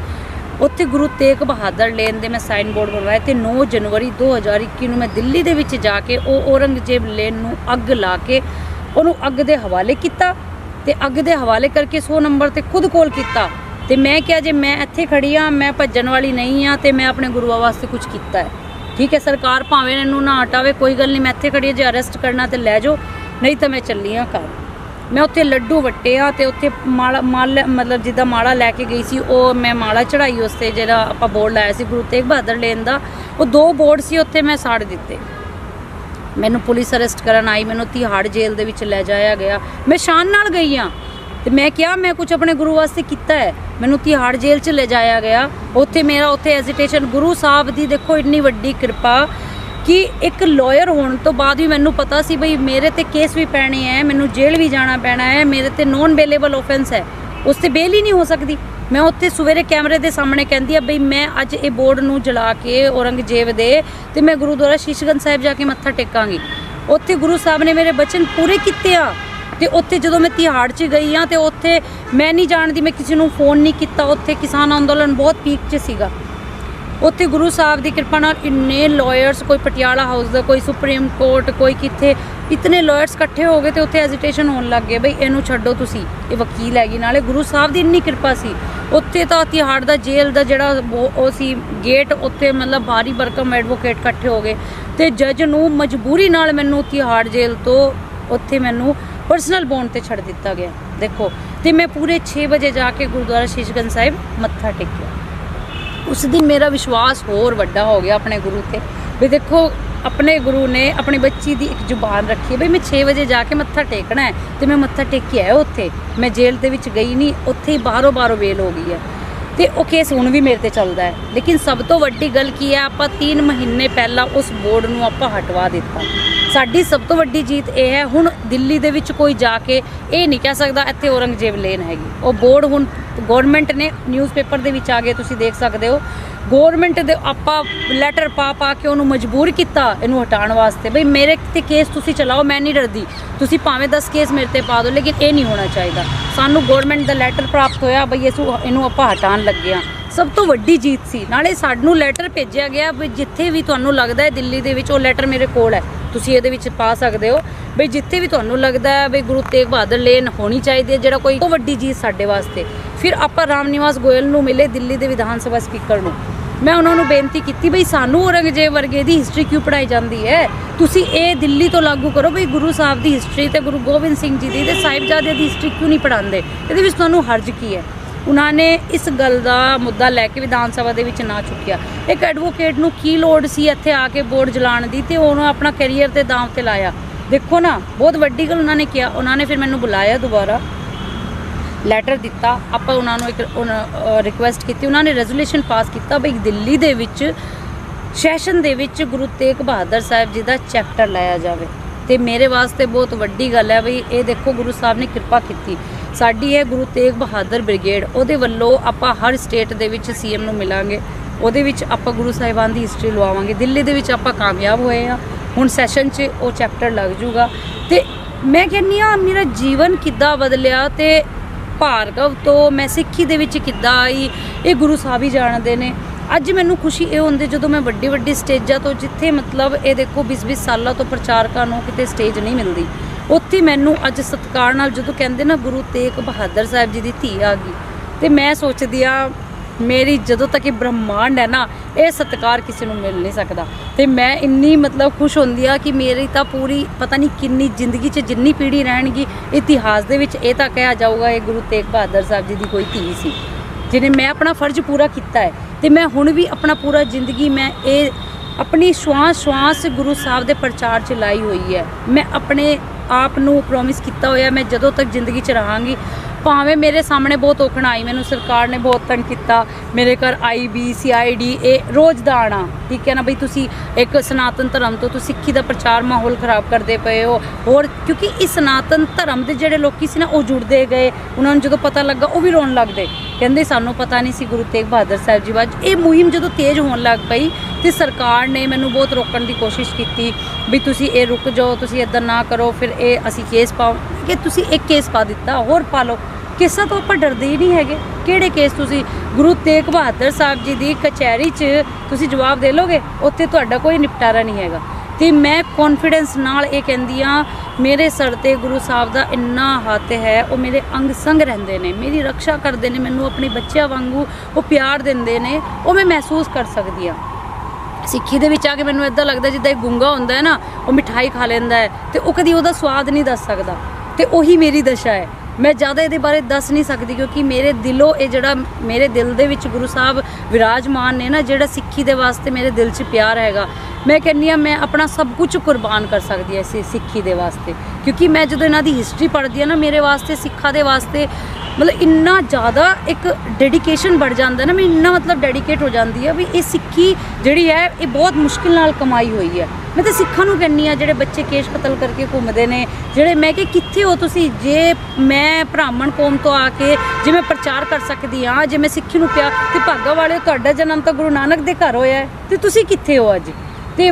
ਉੱਥੇ ਗੁਰੂ ਤੇਗ ਬਹਾਦਰ ਲੇਨ ਦੇ ਮੈਂ ਸਾਈਨ ਬੋਰਡ ਬਣਵਾਏ ਤੇ 9 ਜਨਵਰੀ 2021 ਨੂੰ ਮੈਂ ਦਿੱਲੀ ਦੇ ਵਿੱਚ ਜਾ ਕੇ ਉਹ ਔਰੰਗਜ਼ੇਬ ਲੇਨ ਨੂੰ ਅੱਗ ਲਾ ਕੇ ਉਹਨੂੰ ਅੱਗ ਦੇ ਹਵਾਲੇ ਕੀਤਾ ਤੇ ਅੱਗ ਦੇ ਹਵਾਲੇ ਕਰਕੇ 100 ਨੰਬਰ ਤੇ ਖੁਦ ਕੋਲ ਕੀਤਾ ਤੇ ਮੈਂ ਕਿਹਾ ਜੇ ਮੈਂ ਇੱਥੇ ਖੜੀ ਆ ਮੈਂ ਭੱਜਣ ਵਾਲੀ ਨਹੀਂ ਆ ਤੇ ਮੈਂ ਆਪਣੇ ਗੁਰੂਆਂ ਵਾਸਤੇ ਕੁਝ ਕੀਤਾ ਹੈ। ਠੀਕ ਹੈ ਸਰਕਾਰ ਭਾਵੇਂ ਇਹਨੂੰ ਨਾ ਹਟਾਵੇ ਕੋਈ ਗੱਲ ਨਹੀਂ ਮੈਂ ਇੱਥੇ ਖੜੀ ਹਾਂ, ਜੇ ਅਰੈਸਟ ਕਰਨਾ ਤੇ ਲੈ ਜਾਓ ਨਹੀਂ ਤਾਂ ਮੈਂ ਚੱਲੀ ਆ ਘਰ। ਮੈਂ ਉੱਥੇ ਲੱਡੂ ਵੱਟੇ ਆ ਤੇ ਉੱਥੇ ਮਾਲਾ ਮਾਲ ਮਤਲਬ ਜਿੱਦਾਂ ਮਾਲਾ ਲੈ ਕੇ ਗਈ ਸੀ ਉਹ ਮੈਂ ਮਾਲਾ ਚੜਾਈ ਉਸ ਤੇ ਜਿਹੜਾ ਆਪਾਂ ਬੋਰਡ ਲਾਇਆ ਸੀ ਗੁਰੂ ਤੇਗ ਬਹਾਦਰ ਲੈਣ ਦਾ ਉਹ ਦੋ ਬੋਰਡ ਸੀ ਉੱਥੇ ਮੈਂ ਸਾੜ ਦਿੱਤੇ। ਮੈਨੂੰ ਪੁਲਿਸ ਅਰੈਸਟ ਕਰਨ ਆਈ, ਮੈਨੂੰ ਤਿਹਾੜ ਜੇਲ੍ਹ ਦੇ ਵਿੱਚ ਲੈ ਜਾਇਆ ਗਿਆ। ਮੈਂ ਸ਼ਾਨ ਨਾਲ ਗਈ ਆ ਤੇ ਮੈਂ ਕਿਹਾ, ਮੈਂ ਕੁਝ ਆਪਣੇ ਗੁਰੂ ਵਾਸਤੇ ਕੀਤਾ ਹੈ। ਮੈਨੂੰ ਤਿਹਾੜ ਜੇਲ੍ਹ 'ਚ ਲੈ ਜਾਇਆ ਗਿਆ। ਉੱਥੇ ਮੇਰਾ ਉੱਥੇ ਐਜੀਟੇਸ਼ਨ ਗੁਰੂ ਸਾਹਿਬ ਦੀ ਦੇਖੋ ਇੰਨੀ ਵੱਡੀ ਕਿਰਪਾ ਕਿ ਇੱਕ ਲਾਇਰ ਹੋਣ ਤੋਂ ਬਾਅਦ ਵੀ ਮੈਨੂੰ ਪਤਾ ਸੀ ਬਈ ਮੇਰੇ ਤੇ ਕੇਸ ਵੀ ਪੈਣੇ ਹੈ ਮੈਨੂੰ ਜੇਲ੍ਹ ਵੀ ਜਾਣਾ ਪੈਣਾ ਹੈ ਮੇਰੇ ਤੇ ਨੋਨ ਬੇਲੇਬਲ ਆਫੈਂਸ ਹੈ ਉਸ ਤੇ ਬੇਲ ਹੀ ਨਹੀਂ ਹੋ ਸਕਦੀ। ਮੈਂ ਉੱਥੇ ਸਵੇਰੇ ਕੈਮਰੇ ਦੇ ਸਾਹਮਣੇ ਕਹਿੰਦੀ ਆ ਬਈ ਮੈਂ ਅੱਜ ਇਹ ਬੋਰਡ ਨੂੰ ਜਲਾ ਕੇ ਔਰੰਗਜ਼ੇਬ ਦੇ ਤੇ ਮੈਂ ਗੁਰਦੁਆਰਾ ਸ਼ੀਸ਼ਗੰਜ ਸਾਹਿਬ ਜਾ ਕੇ ਮੱਥਾ ਟੇਕਾਂਗੀ। ਉੱਥੇ ਗੁਰੂ ਸਾਹਿਬ ਨੇ ਮੇਰੇ ਬਚਨ ਪੂਰੇ ਕੀਤੇ ਆ ਤੇ ਉੱਥੇ ਜਦੋਂ ਮੈਂ ਤਿਹਾੜ 'ਚ ਗਈ ਆ ਤੇ ਉੱਥੇ ਮੈਂ ਨਹੀਂ ਜਾਣਦੀ, ਮੈਂ ਕਿਸੇ ਨੂੰ ਫੋਨ ਨਹੀਂ ਕੀਤਾ, ਉੱਥੇ ਕਿਸਾਨ ਅੰਦੋਲਨ ਬਹੁਤ ਪੀਕ 'ਚ ਸੀਗਾ। ਉੱਥੇ ਗੁਰੂ ਸਾਹਿਬ ਦੀ ਕਿਰਪਾ ਨਾਲ ਇੰਨੇ ਲਾਇਰਸ ਕੋਈ ਪਟਿਆਲਾ ਹਾਊਸ ਦਾ, ਕੋਈ ਸੁਪਰੀਮ ਕੋਰਟ, ਕੋਈ ਕਿੱਥੇ ਇਤਨੇ ਲਾਇਰਸ ਇਕੱਠੇ ਹੋ ਗਏ ਤੇ ਉੱਥੇ ਐਜੀਟੇਸ਼ਨ ਹੋਣ ਲੱਗ ਗਏ, ਬਈ ਇਹਨੂੰ ਛੱਡੋ ਤੁਸੀਂ, ਇਹ ਵਕੀਲ ਹੈਗੀ, ਨਾਲੇ ਗੁਰੂ ਸਾਹਿਬ ਦੀ ਇੰਨੀ ਕਿਰਪਾ ਸੀ। ਉੱਥੇ ਤਾਂ ਤਿਹਾੜ ਦਾ ਜੇਲ੍ਹ ਦਾ ਜਿਹੜਾ ਉਹ ਉਹ ਸੀ ਗੇਟ ਉੱਥੇ ਮਤਲਬ ਭਾਰੀ ਬਰਕਮ ਐਡਵੋਕੇਟ ਇਕੱਠੇ ਹੋ ਗਏ ਤੇ ਜੱਜ ਨੂੰ ਮਜਬੂਰੀ ਨਾਲ ਮੈਨੂੰ ਤਿਹਾੜ ਜੇਲ੍ਹ ਤੋਂ ਉੱਥੇ ਮੈਨੂੰ ਪਰਸਨਲ ਬੌਂਡ ਤੇ ਛੱਡ ਦਿੱਤਾ ਗਿਆ। ਦੇਖੋ, ਤੇ ਮੈਂ ਪੂਰੇ 6 ਵਜੇ ਜਾ ਕੇ ਗੁਰਦੁਆਰਾ ਸ਼ੀਸ਼ਗੰਜ ਸਾਹਿਬ ਮੱਥਾ ਟੇਕਿਆ। ਉਸ ਦਿਨ ਮੇਰਾ ਵਿਸ਼ਵਾਸ ਹੋਰ ਵੱਡਾ ਹੋ ਗਿਆ ਆਪਣੇ ਗੁਰੂ ਤੇ। ਵੀ ਦੇਖੋ ਆਪਣੇ ਗੁਰੂ ਨੇ ਆਪਣੀ ਬੱਚੀ ਦੀ ਇੱਕ ਜ਼ੁਬਾਨ ਰੱਖੀ ਹੈ ਵੀ ਮੈਂ 6 ਵਜੇ ਜਾ ਕੇ ਮੱਥਾ ਟੇਕਣਾ ਹੈ ਤੇ ਮੈਂ ਮੱਥਾ ਟੇਕ ਕੇ ਆਇਆ ਉੱਥੇ। ਮੈਂ ਜੇਲ੍ਹ ਦੇ ਵਿੱਚ ਗਈ ਨਹੀਂ, ਉੱਥੇ ਹੀ ਬਾਹਰੋਂ ਬਾਹਰੋਂ ਵੇਲ ਹੋ ਗਈ ਹੈ। ਤੇ ਉਹ ਕੇਸ ਹੁਣ ਵੀ ਮੇਰੇ ਤੇ ਚੱਲਦਾ ਹੈ। ਲੇਕਿਨ ਸਭ ਤੋਂ ਵੱਡੀ ਗੱਲ ਕੀ ਹੈ, ਆਪਾਂ 3 ਮਹੀਨੇ ਪਹਿਲਾਂ ਉਸ ਬੋਰਡ ਨੂੰ ਆਪਾਂ ਹਟਵਾ ਦਿੱਤਾ। ਸਾਡੀ ਸਭ ਤੋਂ ਵੱਡੀ ਜੀਤ ਇਹ ਹੈ, ਹੁਣ ਦਿੱਲੀ ਦੇ ਵਿੱਚ ਕੋਈ ਜਾ ਕੇ ਇਹ ਨਹੀਂ ਕਹਿ ਸਕਦਾ ਇੱਥੇ ਔਰੰਗਜ਼ੇਬ ਲੇਨ ਹੈਗੀ। ਉਹ ਬੋਰਡ ਹੁਣ ਗਵਰਨਮੈਂਟ ਨੇ ਨਿਊਜ਼ਪੇਪਰ ਦੇ ਵਿੱਚ ਆ ਗਏ ਤੁਸੀਂ ਦੇਖ ਸਕਦੇ ਹੋ। ਗਵਰਨਮੈਂਟ ਦੇ ਆਪਾਂ ਲੈਟਰ ਪਾ ਪਾ ਕੇ ਉਹਨੂੰ ਮਜਬੂਰ ਕੀਤਾ ਇਹਨੂੰ ਹਟਾਉਣ ਵਾਸਤੇ, ਬਈ ਮੇਰੇ ਤੇ ਕੇਸ ਤੁਸੀਂ ਚਲਾਓ, ਮੈਂ ਨਹੀਂ ਡਰਦੀ। ਤੁਸੀਂ ਭਾਵੇਂ 10 ਕੇਸ ਮੇਰੇ ਤੇ ਪਾ ਦਿਓ, ਲੇਕਿਨ ਇਹ ਨਹੀਂ ਹੋਣਾ ਚਾਹੀਦਾ। ਸਾਨੂੰ ਗਵਰਨਮੈਂਟ ਦਾ ਲੈਟਰ ਪ੍ਰਾਪਤ ਹੋਇਆ, ਬਈ ਇਸ ਇਹਨੂੰ ਆਪਾਂ ਹਟਾਉਣ ਲੱਗੇ ਹਾਂ। ਸਭ ਤੋਂ ਵੱਡੀ ਜੀਤ ਸੀ। ਨਾਲੇ ਸਾਨੂੰ ਲੈਟਰ ਭੇਜਿਆ ਗਿਆ ਵੀ ਜਿੱਥੇ ਵੀ ਤੁਹਾਨੂੰ ਲੱਗਦਾ ਹੈ ਦਿੱਲੀ ਦੇ ਵਿੱਚ ਉਹ ਲੈਟਰ ਮੇਰੇ ਕੋਲ ਹੈ। ਤੁਸੀਂ ਇਹਦੇ ਵਿੱਚ ਪਾ ਸਕਦੇ ਹੋ। ਬਈ ਜਿੱਥੇ ਵੀ ਤੁਹਾਨੂੰ ਲੱਗਦਾ ਹੈ ਵੀ ਗੁਰੂ ਤੇਗ ਬਹਾਦਰ ਲੇਨ ਹੋਣੀ ਚਾਹੀਦੀ ਹੈ, ਜਿਹੜਾ ਕੋਈ ਬਹੁਤ ਵੱਡੀ ਜੀਤ ਸਾਡੇ ਵਾਸਤੇ। ਫਿਰ ਆਪਾਂ ਰਾਮ ਨਿਵਾਸ ਗੋਇਲ ਨੂੰ ਮਿਲੇ ਦਿੱਲੀ ਦੇ ਵਿਧਾਨ ਸਭਾ ਸਪੀਕਰ ਨੂੰ। ਮੈਂ ਉਹਨਾਂ ਨੂੰ ਬੇਨਤੀ ਕੀਤੀ ਬਈ ਸਾਨੂੰ ਔਰੰਗਜ਼ੇਬ ਵਰਗੇ ਦੀ ਹਿਸਟਰੀ ਕਿਉਂ ਪੜਾਈ ਜਾਂਦੀ ਹੈ? ਤੁਸੀਂ ਇਹ ਦਿੱਲੀ ਤੋਂ ਲਾਗੂ ਕਰੋ ਬਈ ਗੁਰੂ ਸਾਹਿਬ ਦੀ ਹਿਸਟਰੀ ਤੇ ਗੁਰੂ ਗੋਬਿੰਦ ਸਿੰਘ ਜੀ ਦੀ ਤੇ ਸਾਹਿਬਜ਼ਾਦਿਆਂ ਦੀ ਹਿਸਟਰੀ ਕਿਉਂ ਨਹੀਂ ਪੜਾਉਂਦੇ ਇਹਦੇ ਵਿੱਚ ਤੁਹਾਨੂੰ ਹਰਜ ਕੀ ਹੈ? ਉਹਨਾਂ ਨੇ ਇਸ ਗੱਲ ਦਾ ਮੁੱਦਾ ਲੈ ਕੇ ਵਿਧਾਨ ਸਭਾ ਦੇ ਵਿੱਚ ਨਾ ਚੁੱਕਿਆ। ਇੱਕ ਐਡਵੋਕੇਟ ਨੂੰ ਕੀ ਲੋੜ ਸੀ ਇੱਥੇ ਆ ਕੇ ਬੋਰਡ ਜਲਾਉਣ ਦੀ ਤੇ ਉਹਨੂੰ ਆਪਣਾ ਕੈਰੀਅਰ ਤੇ ਦਾਅ ਤੇ ਲਾਇਆ? ਦੇਖੋ ਨਾ, ਬਹੁਤ ਵੱਡੀ ਗੱਲ ਉਹਨਾਂ ਨੇ ਕਿਹਾ। ਉਹਨਾਂ ਨੇ ਫਿਰ ਮੈਨੂੰ ਬੁਲਾਇਆ ਦੁਬਾਰਾ। ਲੈਟਰ ਦਿੱਤਾ, ਆਪਾਂ ਉਹਨਾਂ ਨੂੰ ਇੱਕ ਰਿਕੁਐਸਟ ਕੀਤੀ, ਉਹਨਾਂ ਨੇ ਰੈਜ਼ੋਲੂਸ਼ਨ ਪਾਸ ਕੀਤਾ ਬਈ ਦਿੱਲੀ ਦੇ ਵਿੱਚ ਸੈਸ਼ਨ ਦੇ ਵਿੱਚ ਗੁਰੂ ਤੇਗ ਬਹਾਦਰ ਸਾਹਿਬ ਜੀ ਦਾ ਚੈਪਟਰ ਲਾਇਆ ਜਾਵੇ। ਤੇ ਮੇਰੇ ਵਾਸਤੇ ਬਹੁਤ ਵੱਡੀ ਗੱਲ ਹੈ ਬਈ, ਇਹ ਦੇਖੋ ਗੁਰੂ ਸਾਹਿਬ ਨੇ ਕਿਰਪਾ ਕੀਤੀ। ਸਾਡੀ ਹੈ ਗੁਰੂ ਤੇਗ ਬਹਾਦਰ ਬ੍ਰਿਗੇਡ, ਉਹਦੇ ਵੱਲੋਂ ਆਪਾਂ ਹਰ ਸਟੇਟ ਦੇ ਵਿੱਚ ਸੀਐਮ ਨੂੰ ਮਿਲਾਂਗੇ। ਉਹਦੇ ਵਿੱਚ ਆਪਾਂ ਗੁਰੂ ਸਾਹਿਬਾਨ ਦੀ ਹਿਸਟਰੀ ਲਵਾਵਾਂਗੇ। ਦਿੱਲੀ ਦੇ ਵਿੱਚ ਆਪਾਂ ਕਾਮਯਾਬ ਹੋਏ ਆ ਹੁਣ ਸੈਸ਼ਨ 'ਚ ਉਹ ਚੈਪਟਰ ਲੱਗ ਜੂਗਾ। ਤੇ ਮੈਂ ਕਹਿੰਨੀ ਆ ਮੇਰਾ ਜੀਵਨ ਕਿੱਦਾਂ ਬਦਲਿਆ ਤੇ ਭਾਰਗਵ ਤੋਂ ਮੈਂ ਸਿੱਖੀ ਦੇ ਵਿੱਚ ਕਿੱਦਾਂ ਆਈ, ਇਹ ਗੁਰੂ ਸਾਹਿਬ ਹੀ ਜਾਣਦੇ ਨੇ। ਅੱਜ ਮੈਨੂੰ ਖੁਸ਼ੀ ਇਹ ਹੁੰਦੀ ਜਦੋਂ ਮੈਂ ਵੱਡੀ ਵੱਡੀ ਸਟੇਜਾਂ ਤੋਂ ਜਿੱਥੇ ਮਤਲਬ ਇਹ ਦੇਖੋ 20-20 ਸਾਲਾਂ ਤੋਂ ਪ੍ਰਚਾਰਕਾਂ ਨੂੰ ਕਿਤੇ ਸਟੇਜ ਨਹੀਂ ਮਿਲਦੀ, ਉੱਥੇ ਮੈਨੂੰ ਅੱਜ ਸਤਿਕਾਰ ਨਾਲ ਜਦੋਂ ਕਹਿੰਦੇ ਨਾ ਗੁਰੂ ਤੇਗ ਬਹਾਦਰ ਸਾਹਿਬ ਜੀ ਦੀ ਧੀ ਆ ਗਈ, ਤੇ ਮੈਂ ਸੋਚਦੀ ਆ ਮੇਰੀ ਜਦੋਂ ਤੱਕ ਇਹ ਬ੍ਰਹਮਾਂਡ ਹੈ ਨਾ, ਇਹ ਸਤਿਕਾਰ ਕਿਸੇ ਨੂੰ ਮਿਲ ਨਹੀਂ ਸਕਦਾ। ਤੇ ਮੈਂ ਇੰਨੀ ਮਤਲਬ ਖੁਸ਼ ਹੁੰਦੀ ਆ ਕਿ ਮੇਰੀ ਤਾਂ ਪੂਰੀ ਪਤਾ ਨਹੀਂ ਕਿੰਨੀ ਜ਼ਿੰਦਗੀ 'ਚ ਜਿੰਨੀ ਪੀੜ੍ਹੀ ਰਹਿਣਗੀ, ਇਤਿਹਾਸ ਦੇ ਵਿੱਚ ਇਹ ਤਾਂ ਕਿਹਾ ਜਾਊਗਾ, ਇਹ ਗੁਰੂ ਤੇਗ ਬਹਾਦਰ ਸਾਹਿਬ ਜੀ ਦੀ ਕੋਈ ਧੀ ਸੀ, ਜਿਹਨੇ ਮੈਂ ਆਪਣਾ ਫਰਜ਼ ਪੂਰਾ ਕੀਤਾ ਹੈ। ਤੇ ਮੈਂ ਹੁਣ ਵੀ ਆਪਣਾ ਪੂਰਾ ਜ਼ਿੰਦਗੀ ਮੈਂ ਇਹ ਆਪਣੀ ਸ਼ਵਾਸ ਸ਼ਵਾਸ ਗੁਰੂ ਸਾਹਿਬ ਦੇ ਪ੍ਰਚਾਰ ਚ ਲਾਈ ਹੋਈ ਹੈ। ਮੈਂ ਆਪਣੇ ਆਪ ਨੂੰ ਪ੍ਰੋਮਿਸ ਕੀਤਾ ਹੋਇਆ, ਮੈਂ ਜਦੋਂ ਤੱਕ ਜ਼ਿੰਦਗੀ 'ਚ ਰਹਾਂਗੀ ਭਾਵੇਂ ਮੇਰੇ ਸਾਹਮਣੇ ਬਹੁਤ ਔਖਣਾ ਆਈ ਮੈਨੂੰ ਸਰਕਾਰ ਨੇ ਬਹੁਤ ਤੰਗ ਕੀਤਾ, ਮੇਰੇ ਘਰ I B C I D ਇਹ ਰੋਜ਼ ਦਾ ਆਣਾ, ਠੀਕ ਹੈ ਨਾ? ਬਈ ਤੁਸੀਂ ਇੱਕ ਸਨਾਤਨ ਧਰਮ ਤੋਂ ਤੁਸੀਂ ਸਿੱਖੀ ਦਾ ਪ੍ਰਚਾਰ ਮਾਹੌਲ ਖਰਾਬ ਕਰਦੇ ਪਏ ਹੋ। ਹੋਰ, ਕਿਉਂਕਿ ਇਸ ਸਨਾਤਨ ਧਰਮ ਦੇ ਜਿਹੜੇ ਲੋਕੀ ਸੀ ਨਾ, ਉਹ ਜੁੜਦੇ ਗਏ। ਉਹਨਾਂ ਨੂੰ ਜਦੋਂ ਪਤਾ ਲੱਗਾ, ਉਹ ਵੀ ਰੋਣ ਲੱਗਦੇ ਕਹਿੰਦੇ ਸਾਨੂੰ ਪਤਾ ਨਹੀਂ ਸੀ ਗੁਰੂ ਤੇਗ ਬਹਾਦਰ ਸਾਹਿਬ ਜੀ ਬਾਰੇ ਇਹ ਮੁਹਿੰਮ ਜਦੋਂ ਤੇਜ਼ ਹੋਣ ਲੱਗ ਪਈ ਤੇ ਸਰਕਾਰ ਨੇ ਮੈਨੂੰ ਬਹੁਤ ਰੋਕਣ ਦੀ ਕੋਸ਼ਿਸ਼ ਕੀਤੀ ਵੀ ਤੁਸੀਂ ਇਹ ਰੁਕ ਜਾਓ, ਤੁਸੀਂ ਇਦਾਂ ਨਾ ਕਰੋ, ਫਿਰ ਇਹ ਅਸੀਂ ਕੇਸ ਪਾਓ। ਕਿ ਤੁਸੀਂ ਇੱਕ ਕੇਸ ਪਾ ਦਿੱਤਾ, ਹੋਰ ਪਾ ਲਓ। ਕਿਸਾਂ ਤੋਂ ਆਪਾਂ ਡਰਦੇ ਹੀ ਨਹੀਂ ਹੈਗੇ। ਕਿਹੜੇ ਕੇਸ ਤੁਸੀਂ ਗੁਰੂ ਤੇਗ ਬਹਾਦਰ ਸਾਹਿਬ ਜੀ ਦੀ ਕਚਹਿਰੀ 'ਚ ਤੁਸੀਂ ਜਵਾਬ ਦੇ ਲੋਗੇ? ਉੱਥੇ ਤੁਹਾਡਾ ਕੋਈ ਨਿਪਟਾਰਾ ਨਹੀਂ ਹੈਗਾ। ਤੇ ਮੈਂ ਕੌਨਫੀਡੈਂਸ ਨਾਲ ਇਹ ਕਹਿੰਦੀ ਆ ਮੇਰੇ ਸਰ ਤੇ ਗੁਰੂ ਸਾਹਿਬ ਦਾ ਇੰਨਾ ਹੱਥ ਹੈ, ਉਹ ਮੇਰੇ ਅੰਗ ਸੰਗ ਰਹਿੰਦੇ ਨੇ, ਮੇਰੀ ਰੱਖਿਆ ਕਰਦੇ ਨੇ, ਮੈਨੂੰ ਆਪਣੇ ਬੱਚਿਆਂ ਵਾਂਗੂ ਉਹ ਪਿਆਰ ਦਿੰਦੇ ਨੇ, ਉਹ ਮੈਂ ਮਹਿਸੂਸ ਕਰ ਸਕਦੀ ਆ ਸਿੱਖੀ ਦੇ ਵਿੱਚ ਆ ਕੇ ਮੈਨੂੰ ਇਦਾਂ ਲੱਗਦਾ ਜਿੱਦਾਂ ਇਹ ਗੁੰਗਾ ਹੁੰਦਾ ਹੈ ਨਾ, ਉਹ ਮਿਠਾਈ ਖਾ ਲੈਂਦਾ ਹੈ ਤੇ ਉਹ ਕਦੀ ਉਹਦਾ ਸਵਾਦ ਨਹੀਂ ਦੱਸ ਸਕਦਾ। ਤੇ ਉਹੀ ਮੇਰੀ ਦਸ਼ਾ ਹੈ। ਮੈਂ ਜ਼ਿਆਦਾ ਇਹਦੇ ਬਾਰੇ ਦੱਸ ਨਹੀਂ ਸਕਦੀ ਕਿਉਂਕਿ ਮੇਰੇ ਦਿਲੋਂ ਇਹ ਜਿਹੜਾ ਮੇਰੇ ਦਿਲ ਦੇ ਵਿੱਚ ਗੁਰੂ ਸਾਹਿਬ ਵਿਰਾਜਮਾਨ ਨੇ ਨਾ, ਜਿਹੜਾ ਸਿੱਖੀ ਦੇ ਵਾਸਤੇ ਮੇਰੇ ਦਿਲ 'ਚ ਪਿਆਰ ਹੈਗਾ, ਮੈਂ ਕਹਿੰਦੀ ਆ ਮੈਂ ਆਪਣਾ ਸਭ ਕੁਝ ਕੁਰਬਾਨ ਕਰ ਸਕਦੀ ਐ ਇਸ ਸਿੱਖੀ ਦੇ ਵਾਸਤੇ। ਕਿਉਂਕਿ ਮੈਂ ਜਦੋਂ ਇਹਨਾਂ ਦੀ ਹਿਸਟਰੀ ਪੜ੍ਹਦੀ ਆ ਨਾ, ਮੇਰੇ ਵਾਸਤੇ, ਸਿੱਖਾਂ ਦੇ ਵਾਸਤੇ ਮਤਲਬ ਇੰਨਾ ਜ਼ਿਆਦਾ ਇੱਕ ਡੈਡੀਕੇਸ਼ਨ ਵੱਧ ਜਾਂਦਾ ਨਾ ਮੈਂ ਇੰਨਾ ਮਤਲਬ ਡੈਡੀਕੇਟ ਹੋ ਜਾਂਦੀ ਆ ਵੀ ਇਹ ਸਿੱਖੀ ਜਿਹੜੀ ਹੈ, ਇਹ ਬਹੁਤ ਮੁਸ਼ਕਿਲ ਨਾਲ ਕਮਾਈ ਹੋਈ ਹੈ। ਮੈਂ ਤਾਂ ਸਿੱਖਾਂ ਨੂੰ ਕਹਿੰਨੀ ਆ ਜਿਹੜੇ ਬੱਚੇ ਕੇਸ਼ ਕਤਲ ਕਰਕੇ ਘੁੰਮਦੇ ਨੇ, ਜਿਹੜੇ ਮੈਂ ਕਿ ਕਿੱਥੇ ਹੋ ਤੁਸੀਂ? ਜੇ ਮੈਂ ਬ੍ਰਾਹਮਣ ਕੌਮ ਤੋਂ ਆ ਕੇ ਜੇ ਮੈਂ ਪ੍ਰਚਾਰ ਕਰ ਸਕਦੀ ਆ ਜੇ ਮੈਂ ਸਿੱਖੀ ਨੂੰ ਪਿਆ ਤੇ ਭਾਗਾ ਵਾਲੇ ਤੁਹਾਡਾ ਜਨਮ ਤਾਂ ਗੁਰੂ ਨਾਨਕ ਦੇ ਘਰ ਹੋਇਆ ਹੈ, ਤੇ ਤੁਸੀਂ ਕਿੱਥੇ ਹੋ ਅੱਜ? ਤੇ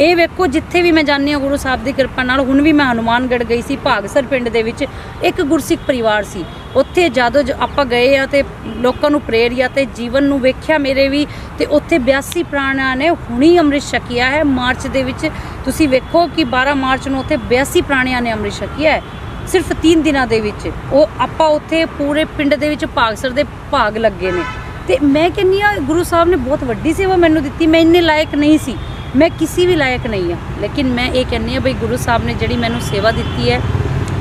ਇਹ ਵੇਖੋ, ਜਿੱਥੇ ਵੀ ਮੈਂ ਜਾਂਦੀ ਹਾਂ ਗੁਰੂ ਸਾਹਿਬ ਦੀ ਕਿਰਪਾ ਨਾਲ, ਹੁਣ ਵੀ ਮੈਂ ਹਨੂਮਾਨਗੜ੍ਹ ਗਈ ਸੀ, ਭਾਗਸਰ ਪਿੰਡ ਦੇ ਵਿੱਚ, ਇੱਕ ਗੁਰਸਿੱਖ ਪਰਿਵਾਰ ਸੀ। ਉੱਥੇ ਜਦੋਂ ਜ- ਆਪਾਂ ਗਏ ਆ ਤੇ ਲੋਕਾਂ ਨੂੰ ਪ੍ਰੇਰਿਆ ਤੇ ਜੀਵਨ ਨੂੰ ਵੇਖਿਆ ਮੇਰੇ ਵੀ, ਤੇ ਉੱਥੇ 82 ਪ੍ਰਾਣਾਂ ਨੇ ਹੁਣੀ ਅੰਮ੍ਰਿਤ ਛਕਿਆ ਹੈ। ਮਾਰਚ ਦੇ ਵਿੱਚ ਤੁਸੀਂ ਵੇਖੋ ਕਿ 12 ਮਾਰਚ ਨੂੰ ਉੱਥੇ 82 ਪ੍ਰਾਣਿਆਂ ਨੇ ਅੰਮ੍ਰਿਤ ਛਕਿਆ ਹੈ। ਸਿਰਫ 3 ਦਿਨਾਂ ਦੇ ਵਿੱਚ, ਉਹ ਆਪਾਂ ਉੱਥੇ ਪੂਰੇ ਪਿੰਡ ਦੇ ਵਿੱਚ ਭਾਗਸਰ ਦੇ ਭਾਗ ਲੱਗੇ ਨੇ। ਤੇ ਮੈਂ ਕਹਿੰਨੀ ਆ ਗੁਰੂ ਸਾਹਿਬ ਨੇ ਬਹੁਤ ਵੱਡੀ ਸੇਵਾ ਮੈਨੂੰ ਦਿੱਤੀ, ਮੈਂ ਇੰਨੇ ਲਾਇਕ ਨਹੀਂ ਸੀ। ਮੈਂ ਕਿਸੇ ਵੀ ਲਾਇਕ ਨਹੀਂ ਆ ਲੇਕਿਨ ਮੈਂ ਇਹ ਕਹਿੰਨੀ ਆ ਬਈ ਗੁਰੂ ਸਾਹਿਬ ਨੇ ਜਿਹੜੀ ਮੈਨੂੰ ਸੇਵਾ ਦਿੱਤੀ ਹੈ,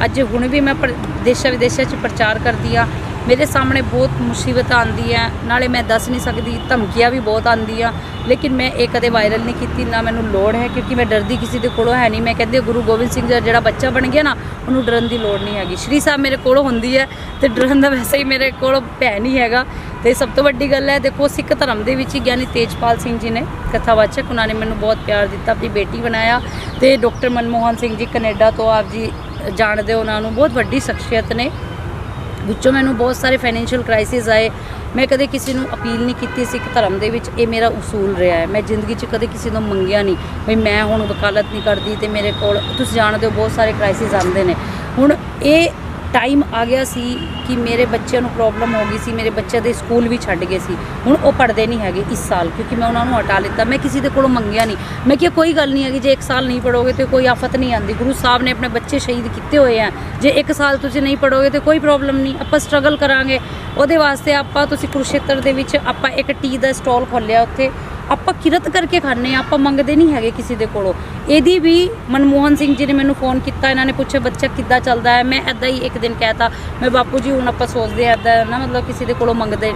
ਅੱਜ ਹੁਣ ਵੀ ਮੈਂ ਪਰ- ਦੇਸ਼ਾਂ ਵਿਦੇਸ਼ਾਂ 'ਚ ਪ੍ਰਚਾਰ ਕਰਦੀ ਆ ਮੇਰੇ ਸਾਹਮਣੇ ਬਹੁਤ ਮੁਸੀਬਤ ਆਉਂਦੀ ਹੈ। ਨਾਲੇ ਮੈਂ ਦੱਸ ਨਹੀਂ ਸਕਦੀ, ਧਮਕੀਆਂ ਵੀ ਬਹੁਤ ਆਉਂਦੀ ਆ ਲੇਕਿਨ ਮੈਂ ਇਹ ਕਦੇ ਵਾਇਰਲ ਨਹੀਂ ਕੀਤੀ, ਨਾ ਮੈਨੂੰ ਲੋੜ ਹੈ, ਕਿਉਂਕਿ ਮੈਂ ਡਰਦੀ ਕਿਸੇ ਦੇ ਕੋਲੋਂ ਹੈ ਨਹੀਂ। ਮੈਂ ਕਹਿੰਦੀ ਗੁਰੂ ਗੋਬਿੰਦ ਸਿੰਘ ਜੀ ਦਾ ਜਿਹੜਾ ਬੱਚਾ ਬਣ ਗਿਆ ਨਾ, ਉਹਨੂੰ ਡਰਨ ਦੀ ਲੋੜ ਨਹੀਂ ਹੈਗੀ। ਸ਼੍ਰੀ ਸਾਹਿਬ ਮੇਰੇ ਕੋਲ ਹੁੰਦੀ ਹੈ ਤੇ ਡਰਨ ਦਾ ਵੈਸੇ ਹੀ ਮੇਰੇ ਕੋਲ ਭੈ ਨਹੀਂ ਹੈਗਾ। ਤੇ ਸਭ ਤੋਂ ਵੱਡੀ ਗੱਲ ਹੈ, ਦੇਖੋ, ਸਿੱਖ ਧਰਮ ਦੇ ਵਿੱਚ ਹੀ ਗਿਆਨੀ ਤੇਜਪਾਲ ਸਿੰਘ ਜੀ ਨੇ ਕਥਾਵਾਚਕ, ਉਹਨਾਂ ਨੇ ਮੈਨੂੰ ਬਹੁਤ ਪਿਆਰ ਦਿੱਤਾ, ਆਪਣੀ ਬੇਟੀ ਬਣਾਇਆ। ਤੇ ਡਾਕਟਰ ਮਨਮੋਹਨ ਸਿੰਘ ਜੀ ਕੈਨੇਡਾ ਤੋਂ ਆਪ ਜੀ ਜਾਣਦੇ ਉਹਨਾਂ ਨੂੰ ਬਹੁਤ ਵੱਡੀ ਸ਼ਖਸੀਅਤ ਨੇ। ਵਿੱਚੋਂ ਮੈਨੂੰ ਬਹੁਤ ਸਾਰੇ ਫਾਈਨੈਂਸ਼ੀਅਲ ਕ੍ਰਾਈਸਿਸ ਆਏ। ਮੈਂ ਕਦੇ ਕਿਸੇ ਨੂੰ ਅਪੀਲ ਨਹੀਂ ਕੀਤੀ ਸਿੱਖ ਧਰਮ ਦੇ ਵਿੱਚ ਇਹ ਮੇਰਾ ਉਸੂਲ ਰਿਹਾ ਹੈ। ਮੈਂ ਜ਼ਿੰਦਗੀ 'ਚ ਕਦੇ ਕਿਸੇ ਤੋਂ ਮੰਗਿਆ ਨਹੀਂ ਵੀ ਮੈਂ ਹੁਣ ਵਕਾਲਤ ਨਹੀਂ ਕਰਦੀ ਤੇ ਮੇਰੇ ਕੋਲ, ਤੁਸੀਂ ਜਾਣਦੇ ਹੋ ਬਹੁਤ ਸਾਰੇ ਕ੍ਰਾਈਸਿਸ ਆਉਂਦੇ ਨੇ। ਹੁਣ ਇਹ ਟਾਈਮ ਆ ਗਿਆ ਸੀ ਕਿ ਮੇਰੇ ਬੱਚਿਆਂ ਨੂੰ ਪ੍ਰੋਬਲਮ ਹੋ ਗਈ ਸੀ, ਮੇਰੇ ਬੱਚੇ ਦੇ ਸਕੂਲ ਵੀ ਛੱਡ ਗਏ ਸੀ। ਹੁਣ ਉਹ ਪੜ੍ਹਦੇ ਨਹੀਂ ਹੈਗੇ ਇਸ ਸਾਲ, ਕਿਉਂਕਿ ਮੈਂ ਉਹਨਾਂ ਨੂੰ ਹਟਾ ਲਿੱਤਾ। ਮੈਂ ਕਿਸੇ ਦੇ ਕੋਲੋਂ ਮੰਗਿਆ ਨਹੀਂ। ਮੈਂ ਕਿਹਾ, ਕੋਈ ਗੱਲ ਨਹੀਂ ਹੈਗੀ, ਜੇ ਇੱਕ ਸਾਲ ਨਹੀਂ ਪੜੋਗੇ ਤੇ ਕੋਈ ਆਫਤ ਨਹੀਂ ਆਂਦੀ ਗੁਰੂ ਸਾਹਿਬ ਨੇ ਆਪਣੇ ਬੱਚੇ ਸ਼ਹੀਦ ਕੀਤੇ ਹੋਏ ਆ। ਜੇ ਇੱਕ ਸਾਲ ਤੁਸੀਂ ਨਹੀਂ ਪੜੋਗੇ ਤੇ ਕੋਈ ਪ੍ਰੋਬਲਮ ਨਹੀਂ। ਆਪਾਂ ਸਟਰਗਲ ਕਰਾਂਗੇ। ਉਹਦੇ ਵਾਸਤੇ ਆਪਾਂ, ਤੁਸੀਂ ਕੁਰੂਸ਼ੇਤਰ ਦੇ ਵਿੱਚ ਆਪਾਂ ਇੱਕ ਟੀ ਦਾ ਸਟਾਲ ਖੋਲਿਆ ਉੱਥੇ। ਆਪਾਂ ਕਿਰਤ ਕਰਕੇ ਖਾਂਦੇ ਹਾਂ, ਆਪਾਂ ਮੰਗਦੇ ਨਹੀਂ ਹੈਗੇ ਕਿਸੇ ਦੇ ਕੋਲੋਂ। ਇਹਦੀ ਵੀ ਮਨਮੋਹਨ ਸਿੰਘ ਜੀ ਨੇ ਮੈਨੂੰ ਫੋਨ ਕੀਤਾ, ਇਹਨਾਂ ਨੇ ਪੁੱਛਿਆ, ਬੱਚਾ ਕਿੱਦਾਂ ਚੱਲਦਾ ਹੈ? ਮੈਂ ਐਦਾਂ ਹੀ ਇੱਕ ਦਿਨ ਕਹਿਤਾ, ਮੈਂ ਬਾਪੂ ਜੀ, ਹੁਣ ਆਪਾਂ ਸੋਚਦੇ ਆ ਐਦਾਂ ਨਾ, ਮਤਲਬ ਕਿਸੇ ਦੇ ਕੋਲੋਂ ਮੰਗਦੇ,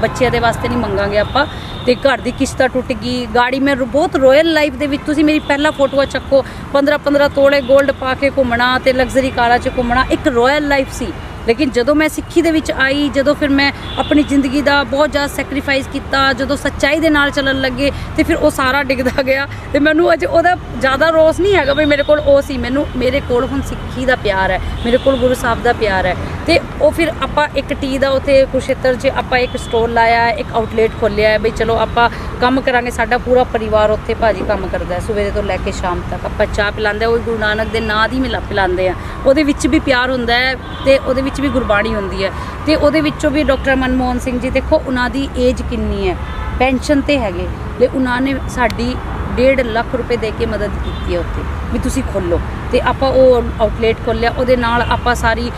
ਬੱਚਿਆਂ ਦੇ ਵਾਸਤੇ ਨਹੀਂ ਮੰਗਾਂਗੇ ਆਪਾਂ। ਤੇ ਘਰ ਦੀ ਕਿਸ਼ਤਾਂ ਟੁੱਟ ਗਈ, ਗਾੜੀ ਮੈਂ ਬਹੁਤ ਰੋਇਲ ਲਾਈਫ ਦੇ ਵਿੱਚ ਤੁਸੀਂ ਮੇਰੀ ਪਹਿਲਾ ਫੋਟੋਆਂ ਚੱਕੋ 15 15 ਤੋਲੇ 골ਡ ਪਾ ਕੇ ਘੁੰਮਣਾ ਤੇ ਲਗਜ਼ਰੀ ਕਾਰਾਂ 'ਚ ਘੁੰਮਣਾ, ਇੱਕ ਰੋਇਲ ਲਾਈਫ ਸੀ। ਲੇਕਿਨ ਜਦੋਂ ਮੈਂ ਸਿੱਖੀ ਦੇ ਵਿੱਚ ਆਈ, ਜਦੋਂ ਫਿਰ ਮੈਂ ਆਪਣੀ ਜ਼ਿੰਦਗੀ ਦਾ ਬਹੁਤ ਜ਼ਿਆਦਾ ਸੈਕਰੀਫਾਈਸ ਕੀਤਾ, ਜਦੋਂ ਸੱਚਾਈ ਦੇ ਨਾਲ ਚੱਲਣ ਲੱਗੇ ਤੇ ਫਿਰ ਉਹ ਸਾਰਾ ਡਿੱਗਦਾ ਗਿਆ ਤੇ ਮੈਨੂੰ ਅਜੇ ਉਹਦਾ ਜ਼ਿਆਦਾ ਰੋਸ ਨਹੀਂ ਹੈਗਾ ਵੀ ਮੇਰੇ ਕੋਲ ਉਹ ਸੀ। ਮੈਨੂੰ, ਮੇਰੇ ਕੋਲ ਹੁਣ ਸਿੱਖੀ ਦਾ ਪਿਆਰ ਹੈ, ਮੇਰੇ ਕੋਲ ਗੁਰੂ ਸਾਹਿਬ ਦਾ ਪਿਆਰ ਹੈ। ਤੇ ਉਹ ਫਿਰ ਆਪਾਂ ਇੱਕ ਟੀ ਦਾ ਉਥੇ ਕੁਰਸ਼ੇਤਰ 'ਚ ਆਪਾਂ ਇੱਕ ਸਟੋਰ ਲਾਇਆ ਇੱਕ ਆਊਟਲੇਟ ਖੋਲਿਆ ਹੈ ਬਈ ਚਲੋ ਆਪਾਂ ਕੰਮ ਕਰਾਂਗੇ ਸਾਡਾ ਪੂਰਾ ਪਰਿਵਾਰ ਉੱਥੇ ਭਾਜੀ ਕੰਮ ਕਰਦਾ ਸਵੇਰੇ ਤੋਂ ਲੈ ਕੇ ਸ਼ਾਮ ਤੱਕ ਆਪਾਂ ਚਾਹ ਪਿਲਾਉਂਦੇ ਹਾਂ, ਉਹ ਗੁਰੂ ਨਾਨਕ ਦੇ ਨਾਂ ਦੀ ਮਿਲਾ ਪਿਲਾਉਂਦੇ ਆ ਉਹਦੇ ਵਿੱਚ ਵੀ ਪਿਆਰ ਹੁੰਦਾ ਹੈ ਤੇ ਉਹਦੇ ਵਿੱਚ ਵੀ ਗੁਰਬਾਣੀ ਹੁੰਦੀ ਹੈ। ਤੇ ਉਹਦੇ ਵਿੱਚੋਂ ਵੀ ਡਾਕਟਰ ਮਨਮੋਹਨ ਸਿੰਘ ਜੀ ਦੇਖੋ ਉਹਨਾਂ ਦੀ ਏਜ ਕਿੰਨੀ ਹੈ? ਪੈਨਸ਼ਨ ਤੇ ਹੈਗੇ। ਤੇ ਉਹਨਾਂ ਨੇ ਸਾਡੀ 1.5 ਲੱਖ ਰੁਪਏ ਦੇ ਕੇ ਮਦਦ ਕੀਤੀ ਹੈ ਉੱਥੇ ਵੀ ਤੁਸੀਂ ਖੋਲੋ ਤੇ ਆਪਾਂ ਉਹ ਆਊਟਲੇਟ ਖੋਲਿਆ ਉਹਦੇ ਨਾਲ ਆਪਾਂ ਸਾਰੀ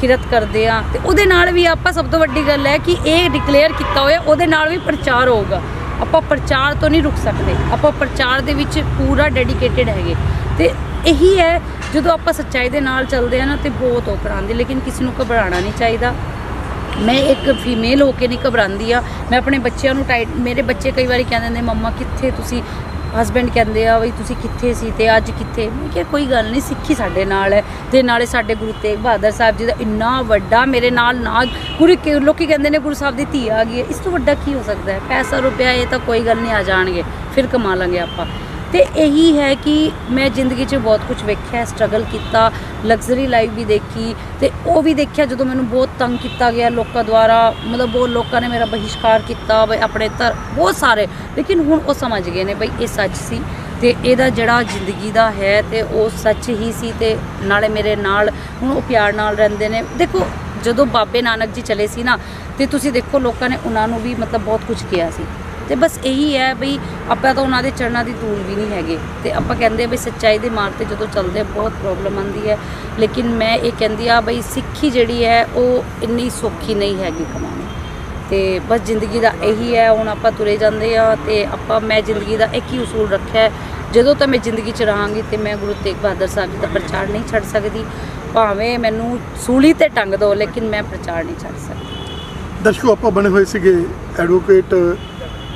ਕਿਰਤ ਕਰਦੇ ਆ ਤੇ ਉਹਦੇ ਨਾਲ ਵੀ ਆਪਾਂ ਸਭ ਤੋਂ ਵੱਡੀ ਗੱਲ ਹੈ ਕਿ ਇਹ ਡਿਕਲੇਅਰ ਕੀਤਾ ਹੋਇਆ, ਉਹਦੇ ਨਾਲ ਵੀ ਪ੍ਰਚਾਰ ਹੋਊਗਾ। ਆਪਾਂ ਪ੍ਰਚਾਰ ਤੋਂ ਨਹੀਂ ਰੁਕ ਸਕਦੇ। ਆਪਾਂ ਪ੍ਰਚਾਰ ਦੇ ਵਿੱਚ ਪੂਰਾ ਡੈਡੀਕੇਟਿਡ ਹੈਗੇ। ਤੇ ਇਹੀ ਹੈ, ਜਦੋਂ ਆਪਾਂ ਸੱਚਾਈ ਦੇ ਨਾਲ ਚੱਲਦੇ ਆ ਨਾ, ਤੇ ਬਹੁਤ ਔਕੜ ਆਉਂਦੀ। ਲੇਕਿਨ ਕਿਸੇ ਨੂੰ ਘਬਰਾਉਣਾ ਨਹੀਂ ਚਾਹੀਦਾ। ਮੈਂ ਇੱਕ ਫੀਮੇਲ ਹੋ ਕੇ ਨਹੀਂ ਘਬਰਾਉਂਦੀ ਆ। ਮੈਂ ਆਪਣੇ ਬੱਚਿਆਂ ਨੂੰ ਟਾਈਟ ਮੇਰੇ ਬੱਚੇ ਕਈ ਵਾਰੀ ਕਹਿੰਦੇ ਨੇ, ਮੰਮਾ, ਕਿੱਥੇ ਤੁਸੀਂ ਹਸਬੈਂਡ ਕਹਿੰਦੇ ਆ ਵੀ ਤੁਸੀਂ ਕਿੱਥੇ ਸੀ ਤੇ ਅੱਜ ਕਿੱਥੇ? ਮੈਂ ਕਿਹਾ ਕੋਈ ਗੱਲ ਨਹੀਂ, ਸਿੱਖੀ ਸਾਡੇ ਨਾਲ ਹੈ। ਤੇ ਨਾਲੇ ਸਾਡੇ ਗੁਰੂ ਤੇਗ ਬਹਾਦਰ ਸਾਹਿਬ ਜੀ ਦਾ ਇੰਨਾ ਵੱਡਾ ਮੇਰੇ ਨਾਲ ਨਾ ਗੁਰੂ ਕਿ- ਲੋਕੀ ਕਹਿੰਦੇ ਨੇ ਗੁਰੂ ਸਾਹਿਬ ਦੀ ਧੀ ਆ ਗਈ ਹੈ। ਇਸ ਤੋਂ ਵੱਡਾ ਕੀ ਹੋ ਸਕਦਾ ਹੈ? ਪੈਸਾ ਰੁਪਿਆ ਇਹ ਤਾਂ ਕੋਈ ਗੱਲ ਨਹੀਂ, ਆ ਜਾਣਗੇ। ਫਿਰ ਕਮਾ ਲਾਂਗੇ ਆਪਾਂ। ਤੇ ਇਹੀ ਹੈ ਕਿ ਮੈਂ ਜ਼ਿੰਦਗੀ 'ਚ ਬਹੁਤ ਕੁਝ ਵੇਖਿਆ ਸਟਰਗਲ ਕੀਤਾ ਲਗਜ਼ਰੀ ਲਾਈਫ ਵੀ ਦੇਖੀ ਤੇ ਉਹ ਵੀ ਦੇਖਿਆ ਜਦੋਂ ਮੈਨੂੰ ਬਹੁਤ ਤੰਗ ਕੀਤਾ ਗਿਆ ਲੋਕਾਂ ਦੁਆਰਾ, ਮਤਲਬ ਬਹੁਤ ਲੋਕਾਂ ਨੇ ਮੇਰਾ ਬਹਿਸ਼ਕਾਰ ਕੀਤਾ, ਬਈ ਆਪਣੇ ਧਰ, ਬਹੁਤ ਸਾਰੇ, ਲੇਕਿਨ ਹੁਣ ਉਹ ਸਮਝ ਗਏ ਨੇ ਬਈ ਇਹ ਸੱਚ ਸੀ ਤੇ ਇਹਦਾ ਜਿਹੜਾ ਜ਼ਿੰਦਗੀ ਦਾ ਹੈ ਤੇ ਉਹ ਸੱਚ ਹੀ ਸੀ ਤੇ ਨਾਲੇ ਮੇਰੇ ਨਾਲ, ਹੁਣ ਉਹ ਪਿਆਰ ਨਾਲ ਰਹਿੰਦੇ ਨੇ। ਦੇਖੋ, ਜਦੋਂ ਬਾਬੇ ਨਾਨਕ ਜੀ ਚਲੇ ਸੀ ਨਾ ਤੇ ਤੁਸੀਂ ਦੇਖੋ ਲੋਕਾਂ ਨੇ ਉਹਨਾਂ ਨੂੰ ਵੀ ਮਤਲਬ ਬਹੁਤ ਕੁਝ ਕਿਹਾ ਸੀ। ਤੇ ਬਸ ਇਹੀ ਹੈ ਬਈ ਆਪਾਂ ਤਾਂ ਉਹਨਾਂ ਦੇ ਚਰਨਾਂ ਦੀ ਧੂਲ ਵੀ ਨਹੀਂ ਹੈਗੇ। ਤੇ ਆਪਾਂ ਕਹਿੰਦੇ ਆ ਬਈ ਸੱਚਾਈ ਦੇ ਮਾਰ ਤੇ ਜਦੋਂ ਚੱਲਦੇ ਆ ਬਹੁਤ ਪ੍ਰੋਬਲਮ ਆਉਂਦੀ ਹੈ। ਲੇਕਿਨ ਮੈਂ ਇਹ ਕਹਿੰਦੀ ਆ ਬਈ ਸਿੱਖੀ ਜਿਹੜੀ ਹੈ, ਉਹ ਇੰਨੀ ਸੌਖੀ ਨਹੀਂ ਹੈਗੀ ਕਮਾਉਣੀ। ਤੇ ਬਸ ਜ਼ਿੰਦਗੀ ਦਾ ਇਹੀ ਹੈ, ਹੁਣ ਆਪਾਂ ਤੁਰੇ ਜਾਂਦੇ ਆ ਤੇ ਆਪਾਂ, ਮੈਂ ਜ਼ਿੰਦਗੀ ਦਾ ਇੱਕ ਹੀ ਉਸੂਲ ਰੱਖਿਆ ਜਦੋਂ ਤਾਂ ਮੈਂ ਜ਼ਿੰਦਗੀ 'ਚ ਰਹਾਂਗੀ ਤੇ ਮੈਂ ਗੁਰੂ ਤੇਗ ਬਹਾਦਰ ਸਾਹਿਬ ਜੀ ਦਾ ਪ੍ਰਚਾਰ ਨਹੀਂ ਛੱਡ ਸਕਦੀ। ਭਾਵੇਂ ਮੈਨੂੰ ਸੂਲੀ ਤੇ ਟੰਗ ਦੋ, ਲੇਕਿਨ ਮੈਂ ਪ੍ਰਚਾਰ ਨਹੀਂ ਛੱਡ ਸਕਦੀ। ਦਰਸ਼ਕੋ, ਆਪਾਂ ਬਣੇ ਹੋਏ ਸੀਗੇ ਐਡਵੋਕੇਟ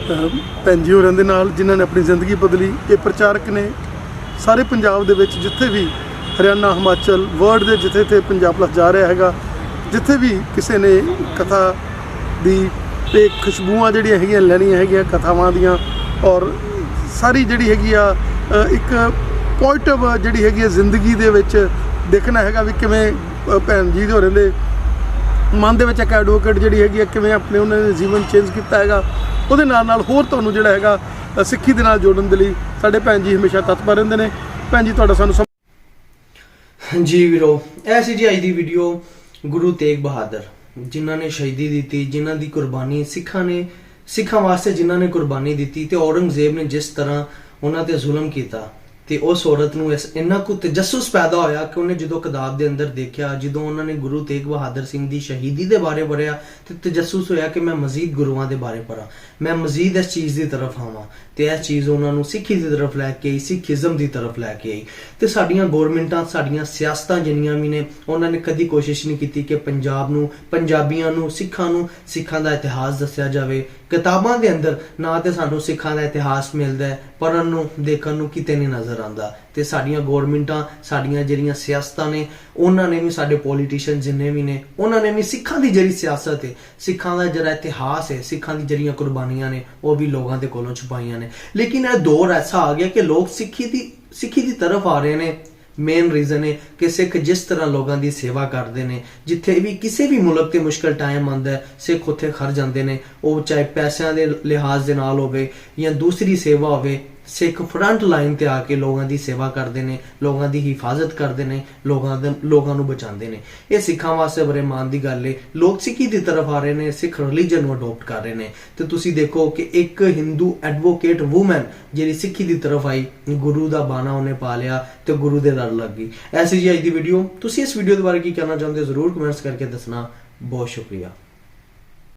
ਭੈਣ ਜੀ ਹੋਰਾਂ ਦੇ ਨਾਲ ਜਿਨ੍ਹਾਂ ਨੇ ਆਪਣੀ ਜ਼ਿੰਦਗੀ ਬਦਲੀ, ਇਹ ਪ੍ਰਚਾਰਕ ਨੇ ਸਾਰੇ ਪੰਜਾਬ ਦੇ ਵਿੱਚ ਜਿੱਥੇ ਵੀ ਹਰਿਆਣਾ, ਹਿਮਾਚਲ ਵਰਲਡ ਦੇ ਜਿੱਥੇ ਤੇ ਪੰਜਾਬ ਪਲਸ ਜਾ ਰਿਹਾ ਹੈਗਾ, ਜਿੱਥੇ ਵੀ ਕਿਸੇ ਨੇ ਕਥਾ ਦੀ ਤੇ ਖੁਸ਼ਬੂਆਂ ਜਿਹੜੀਆਂ ਹੈਗੀਆਂ ਲੈਣੀਆਂ ਹੈਗੀਆਂ ਕਥਾਵਾਂ ਦੀਆਂ ਔਰ ਸਾਰੀ ਜਿਹੜੀ ਹੈਗੀ ਆ ਇੱਕ ਪੋਜ਼ਿਟਿਵ ਜਿਹੜੀ ਹੈਗੀ ਆ ਜ਼ਿੰਦਗੀ ਦੇ ਵਿੱਚ ਦੇਖਣਾ ਹੈਗਾ ਵੀ ਕਿਵੇਂ ਭੈਣ ਜੀ ਦੇ ਹੋਰਾਂ ਦੇ ਮਨ ਦੇ ਵਿੱਚ ਇੱਕ ਐਡਵੋਕੇਟ ਜਿਹੜੀ ਹੈਗੀ ਆ ਕਿਵੇਂ ਆਪਣੇ ਉਹਨਾਂ ਨੇ ਜੀਵਨ ਚੇਂਜ ਕੀਤਾ ਹੈਗਾ। ਉਹਦੇ ਨਾਲ ਨਾਲ ਹੋਰ ਤੁਹਾਨੂੰ ਜਿਹੜਾ ਹੈਗਾ ਸਿੱਖੀ ਦੇ ਨਾਲ ਜੋੜਨ ਦੇ ਲਈ ਸਾਡੇ ਭੈਣ ਜੀ ਹਮੇਸ਼ਾ ਤਤਪਰ ਰਹਿੰਦੇ ਨੇ। ਭੈਣ ਜੀ, ਤੁਹਾਡਾ ਸਾਨੂੰ ਜੀ ਵੀਰੋ, ਇਹ ਸੀ ਜੀ ਅੱਜ ਦੀ ਵੀਡੀਓ ਗੁਰੂ ਤੇਗ ਬਹਾਦਰ, ਜਿਨ੍ਹਾਂ ਨੇ ਸ਼ਹੀਦੀ ਦਿੱਤੀ, ਜਿਨ੍ਹਾਂ ਦੀ ਕੁਰਬਾਨੀ ਸਿੱਖਾਂ ਨੇ ਸਿੱਖਾਂ ਵਾਸਤੇ ਜਿਨ੍ਹਾਂ ਨੇ ਕੁਰਬਾਨੀ ਦਿੱਤੀ ਤੇ ਔਰੰਗਜ਼ੇਬ ਨੇ ਜਿਸ ਤਰ੍ਹਾਂ ਉਹਨਾਂ ਤੇ ਜ਼ੁਲਮ ਕੀਤਾ। ਤੇ ਉਸ ਔਰਤ ਨੂੰ ਇਸ ਇੰਨਾ ਕੁ ਤਜੱਸੁਸ ਪੈਦਾ ਹੋਇਆ ਕਿ ਉਹਨੇ ਜਦੋਂ ਕਿਤਾਬ ਦੇ ਅੰਦਰ ਦੇਖਿਆ, ਜਦੋਂ ਉਹਨਾਂ ਨੇ ਗੁਰੂ ਤੇਗ ਬਹਾਦਰ ਸਿੰਘ ਦੀ ਸ਼ਹੀਦੀ ਦੇ ਬਾਰੇ ਪੜ੍ਹਿਆ, ਤੇ ਤਜੱਸੁਸ ਹੋਇਆ ਕਿ ਮੈਂ ਮਜ਼ੀਦ ਗੁਰੂਆਂ ਦੇ ਬਾਰੇ ਪੜ੍ਹਾਂ, ਮੈਂ ਮਜ਼ੀਦ ਇਸ ਚੀਜ਼ ਦੀ ਤਰਫ ਆਵਾਂ ਤੇ ਇਹ ਚੀਜ਼ ਉਹਨਾਂ ਨੂੰ ਸਿੱਖੀ ਦੀ ਤਰਫ ਲੈ ਕੇ ਆਈ, ਸਿੱਖੀਜ਼ਮ ਦੀ ਤਰਫ ਲੈ ਕੇ ਆਈ। ਤੇ ਸਾਡੀਆਂ ਗਵਰਨਮੈਂਟਾਂ ਸਾਡੀਆਂ ਸਿਆਸਤਾਂ ਜਿੰਨੀਆਂ ਵੀ ਨੇ, ਉਹਨਾਂ ਨੇ ਕਦੀ ਕੋਸ਼ਿਸ਼ ਨਹੀਂ ਕੀਤੀ ਕਿ ਪੰਜਾਬ ਨੂੰ, ਪੰਜਾਬੀਆਂ ਨੂੰ, ਸਿੱਖਾਂ ਨੂੰ, ਸਿੱਖਾਂ ਦਾ ਇਤਿਹਾਸ ਦੱਸਿਆ ਜਾਵੇ। ਕਿਤਾਬਾਂ ਦੇ ਅੰਦਰ ਨਾ ਤੇ ਸਾਨੂੰ ਸਿੱਖਾਂ ਦਾ ਇਤਿਹਾਸ ਮਿਲਦਾ ਹੈ, ਪੜ੍ਹਨ ਨੂੰ, ਦੇਖਣ ਨੂੰ ਕਿਤੇ ਨਹੀਂ ਨਜ਼ਰ ਆਉਂਦਾ। ਤੇ ਸਾਡੀਆਂ ਗਵਰਨਮੈਂਟਾਂ ਸਾਡੀਆਂ ਜਿਹੜੀਆਂ ਸਿਆਸਤਾਂ ਨੇ, ਉਹਨਾਂ ਨੇ ਵੀ ਸਾਡੇ ਪੋਲੀਟੀਸ਼ੀਅਨ ਜਿੰਨੇ ਵੀ ਨੇ, ਉਹਨਾਂ ਨੇ ਵੀ ਸਿੱਖਾਂ ਦੀ ਜਿਹੜੀ ਸਿਆਸਤ ਹੈ, ਸਿੱਖਾਂ ਦਾ ਜਿਹੜਾ ਇਤਿਹਾਸ ਹੈ, ਸਿੱਖਾਂ ਦੀ ਜਿਹੜੀਆਂ ਕੁਰਬਾਨੀਆਂ ਨੇ, ਉਹ ਵੀ ਲੋਕਾਂ ਦੇ ਕੋਲੋਂ ਛੁਪਾਈਆਂ ਨੇ। ਲੇਕਿਨ ਇਹ ਦੌਰ ਐਸਾ ਆ ਗਿਆ ਕਿ ਲੋਕ ਸਿੱਖੀ ਦੀ ਸਿੱਖੀ ਦੀ ਤਰਫ ਆ ਰਹੇ ਨੇ। ਮੇਨ ਰੀਜ਼ਨ ਹੈ ਕਿ ਸਿੱਖ ਜਿਸ ਤਰ੍ਹਾਂ ਲੋਕਾਂ ਦੀ ਸੇਵਾ ਕਰਦੇ ਨੇ, ਜਿੱਥੇ ਵੀ ਕਿਸੇ ਵੀ ਮੁਲਕ ਤੇ ਮੁਸ਼ਕਲ ਟਾਈਮ ਆਉਂਦਾ ਹੈ, ਸਿੱਖ ਉੱਥੇ ਖੜ ਜਾਂਦੇ ਨੇ। ਉਹ ਚਾਹੇ ਪੈਸਿਆਂ ਦੇ ਲਿਹਾਜ਼ ਦੇ ਨਾਲ ਹੋਵੇ ਜਾਂ ਦੂਸਰੀ ਸੇਵਾ ਹੋਵੇ ਸਿੱਖ ਫਰੰਟ ਲਾਈਨ ਤੇ ਆ ਕੇ ਲੋਕਾਂ ਦੀ ਸੇਵਾ ਕਰਦੇ ਨੇ, ਲੋਕਾਂ ਦੀ ਹਿਫਾਜ਼ਤ ਕਰਦੇ ਨੇ, ਲੋਕਾਂ ਦੇ, ਲੋਕਾਂ ਨੂੰ ਬਚਾਉਂਦੇ ਨੇ। ਇਹ ਸਿੱਖਾਂ ਵਾਸਤੇ ਬੜੇ ਮਾਣ ਦੀ ਗੱਲ ਏ। ਲੋਕ ਸਿੱਖੀ ਦੀ ਤਰਫ ਆ ਰਹੇ ਨੇ, ਸਿੱਖ ਰਿਲੀਜਨ ਨੂੰ ਅਡਾਪਟ ਕਰ ਰਹੇ ਨੇ। ਤੇ ਤੁਸੀਂ ਦੇਖੋ ਕਿ ਇੱਕ ਹਿੰਦੂ ਐਡਵੋਕੇਟ ਔਮਨ ਜਿਹੜੀ ਸਿੱਖੀ ਦੀ ਤਰਫ ਆਈ, ਗੁਰੂ ਦਾ ਬਾਣਾ ਉਹਨੇ ਪਾ ਲਿਆ ਤੇ ਗੁਰੂ ਦੇ ਲੜ ਲੱਗ ਗਈ। ਐਸੀ ਜੀ ਅੱਜ ਦੀ ਵੀਡੀਓ ਤੁਸੀਂ ਇਸ ਵੀਡੀਓ ਦੇ ਬਾਰੇ ਕੀ ਕਹਿਣਾ ਚਾਹੁੰਦੇ ਹੋ? ਜ਼ਰੂਰ ਕਮੈਂਟਸ ਕਰਕੇ ਦੱਸਣਾ। ਬਹੁਤ ਸ਼ੁਕਰੀਆ।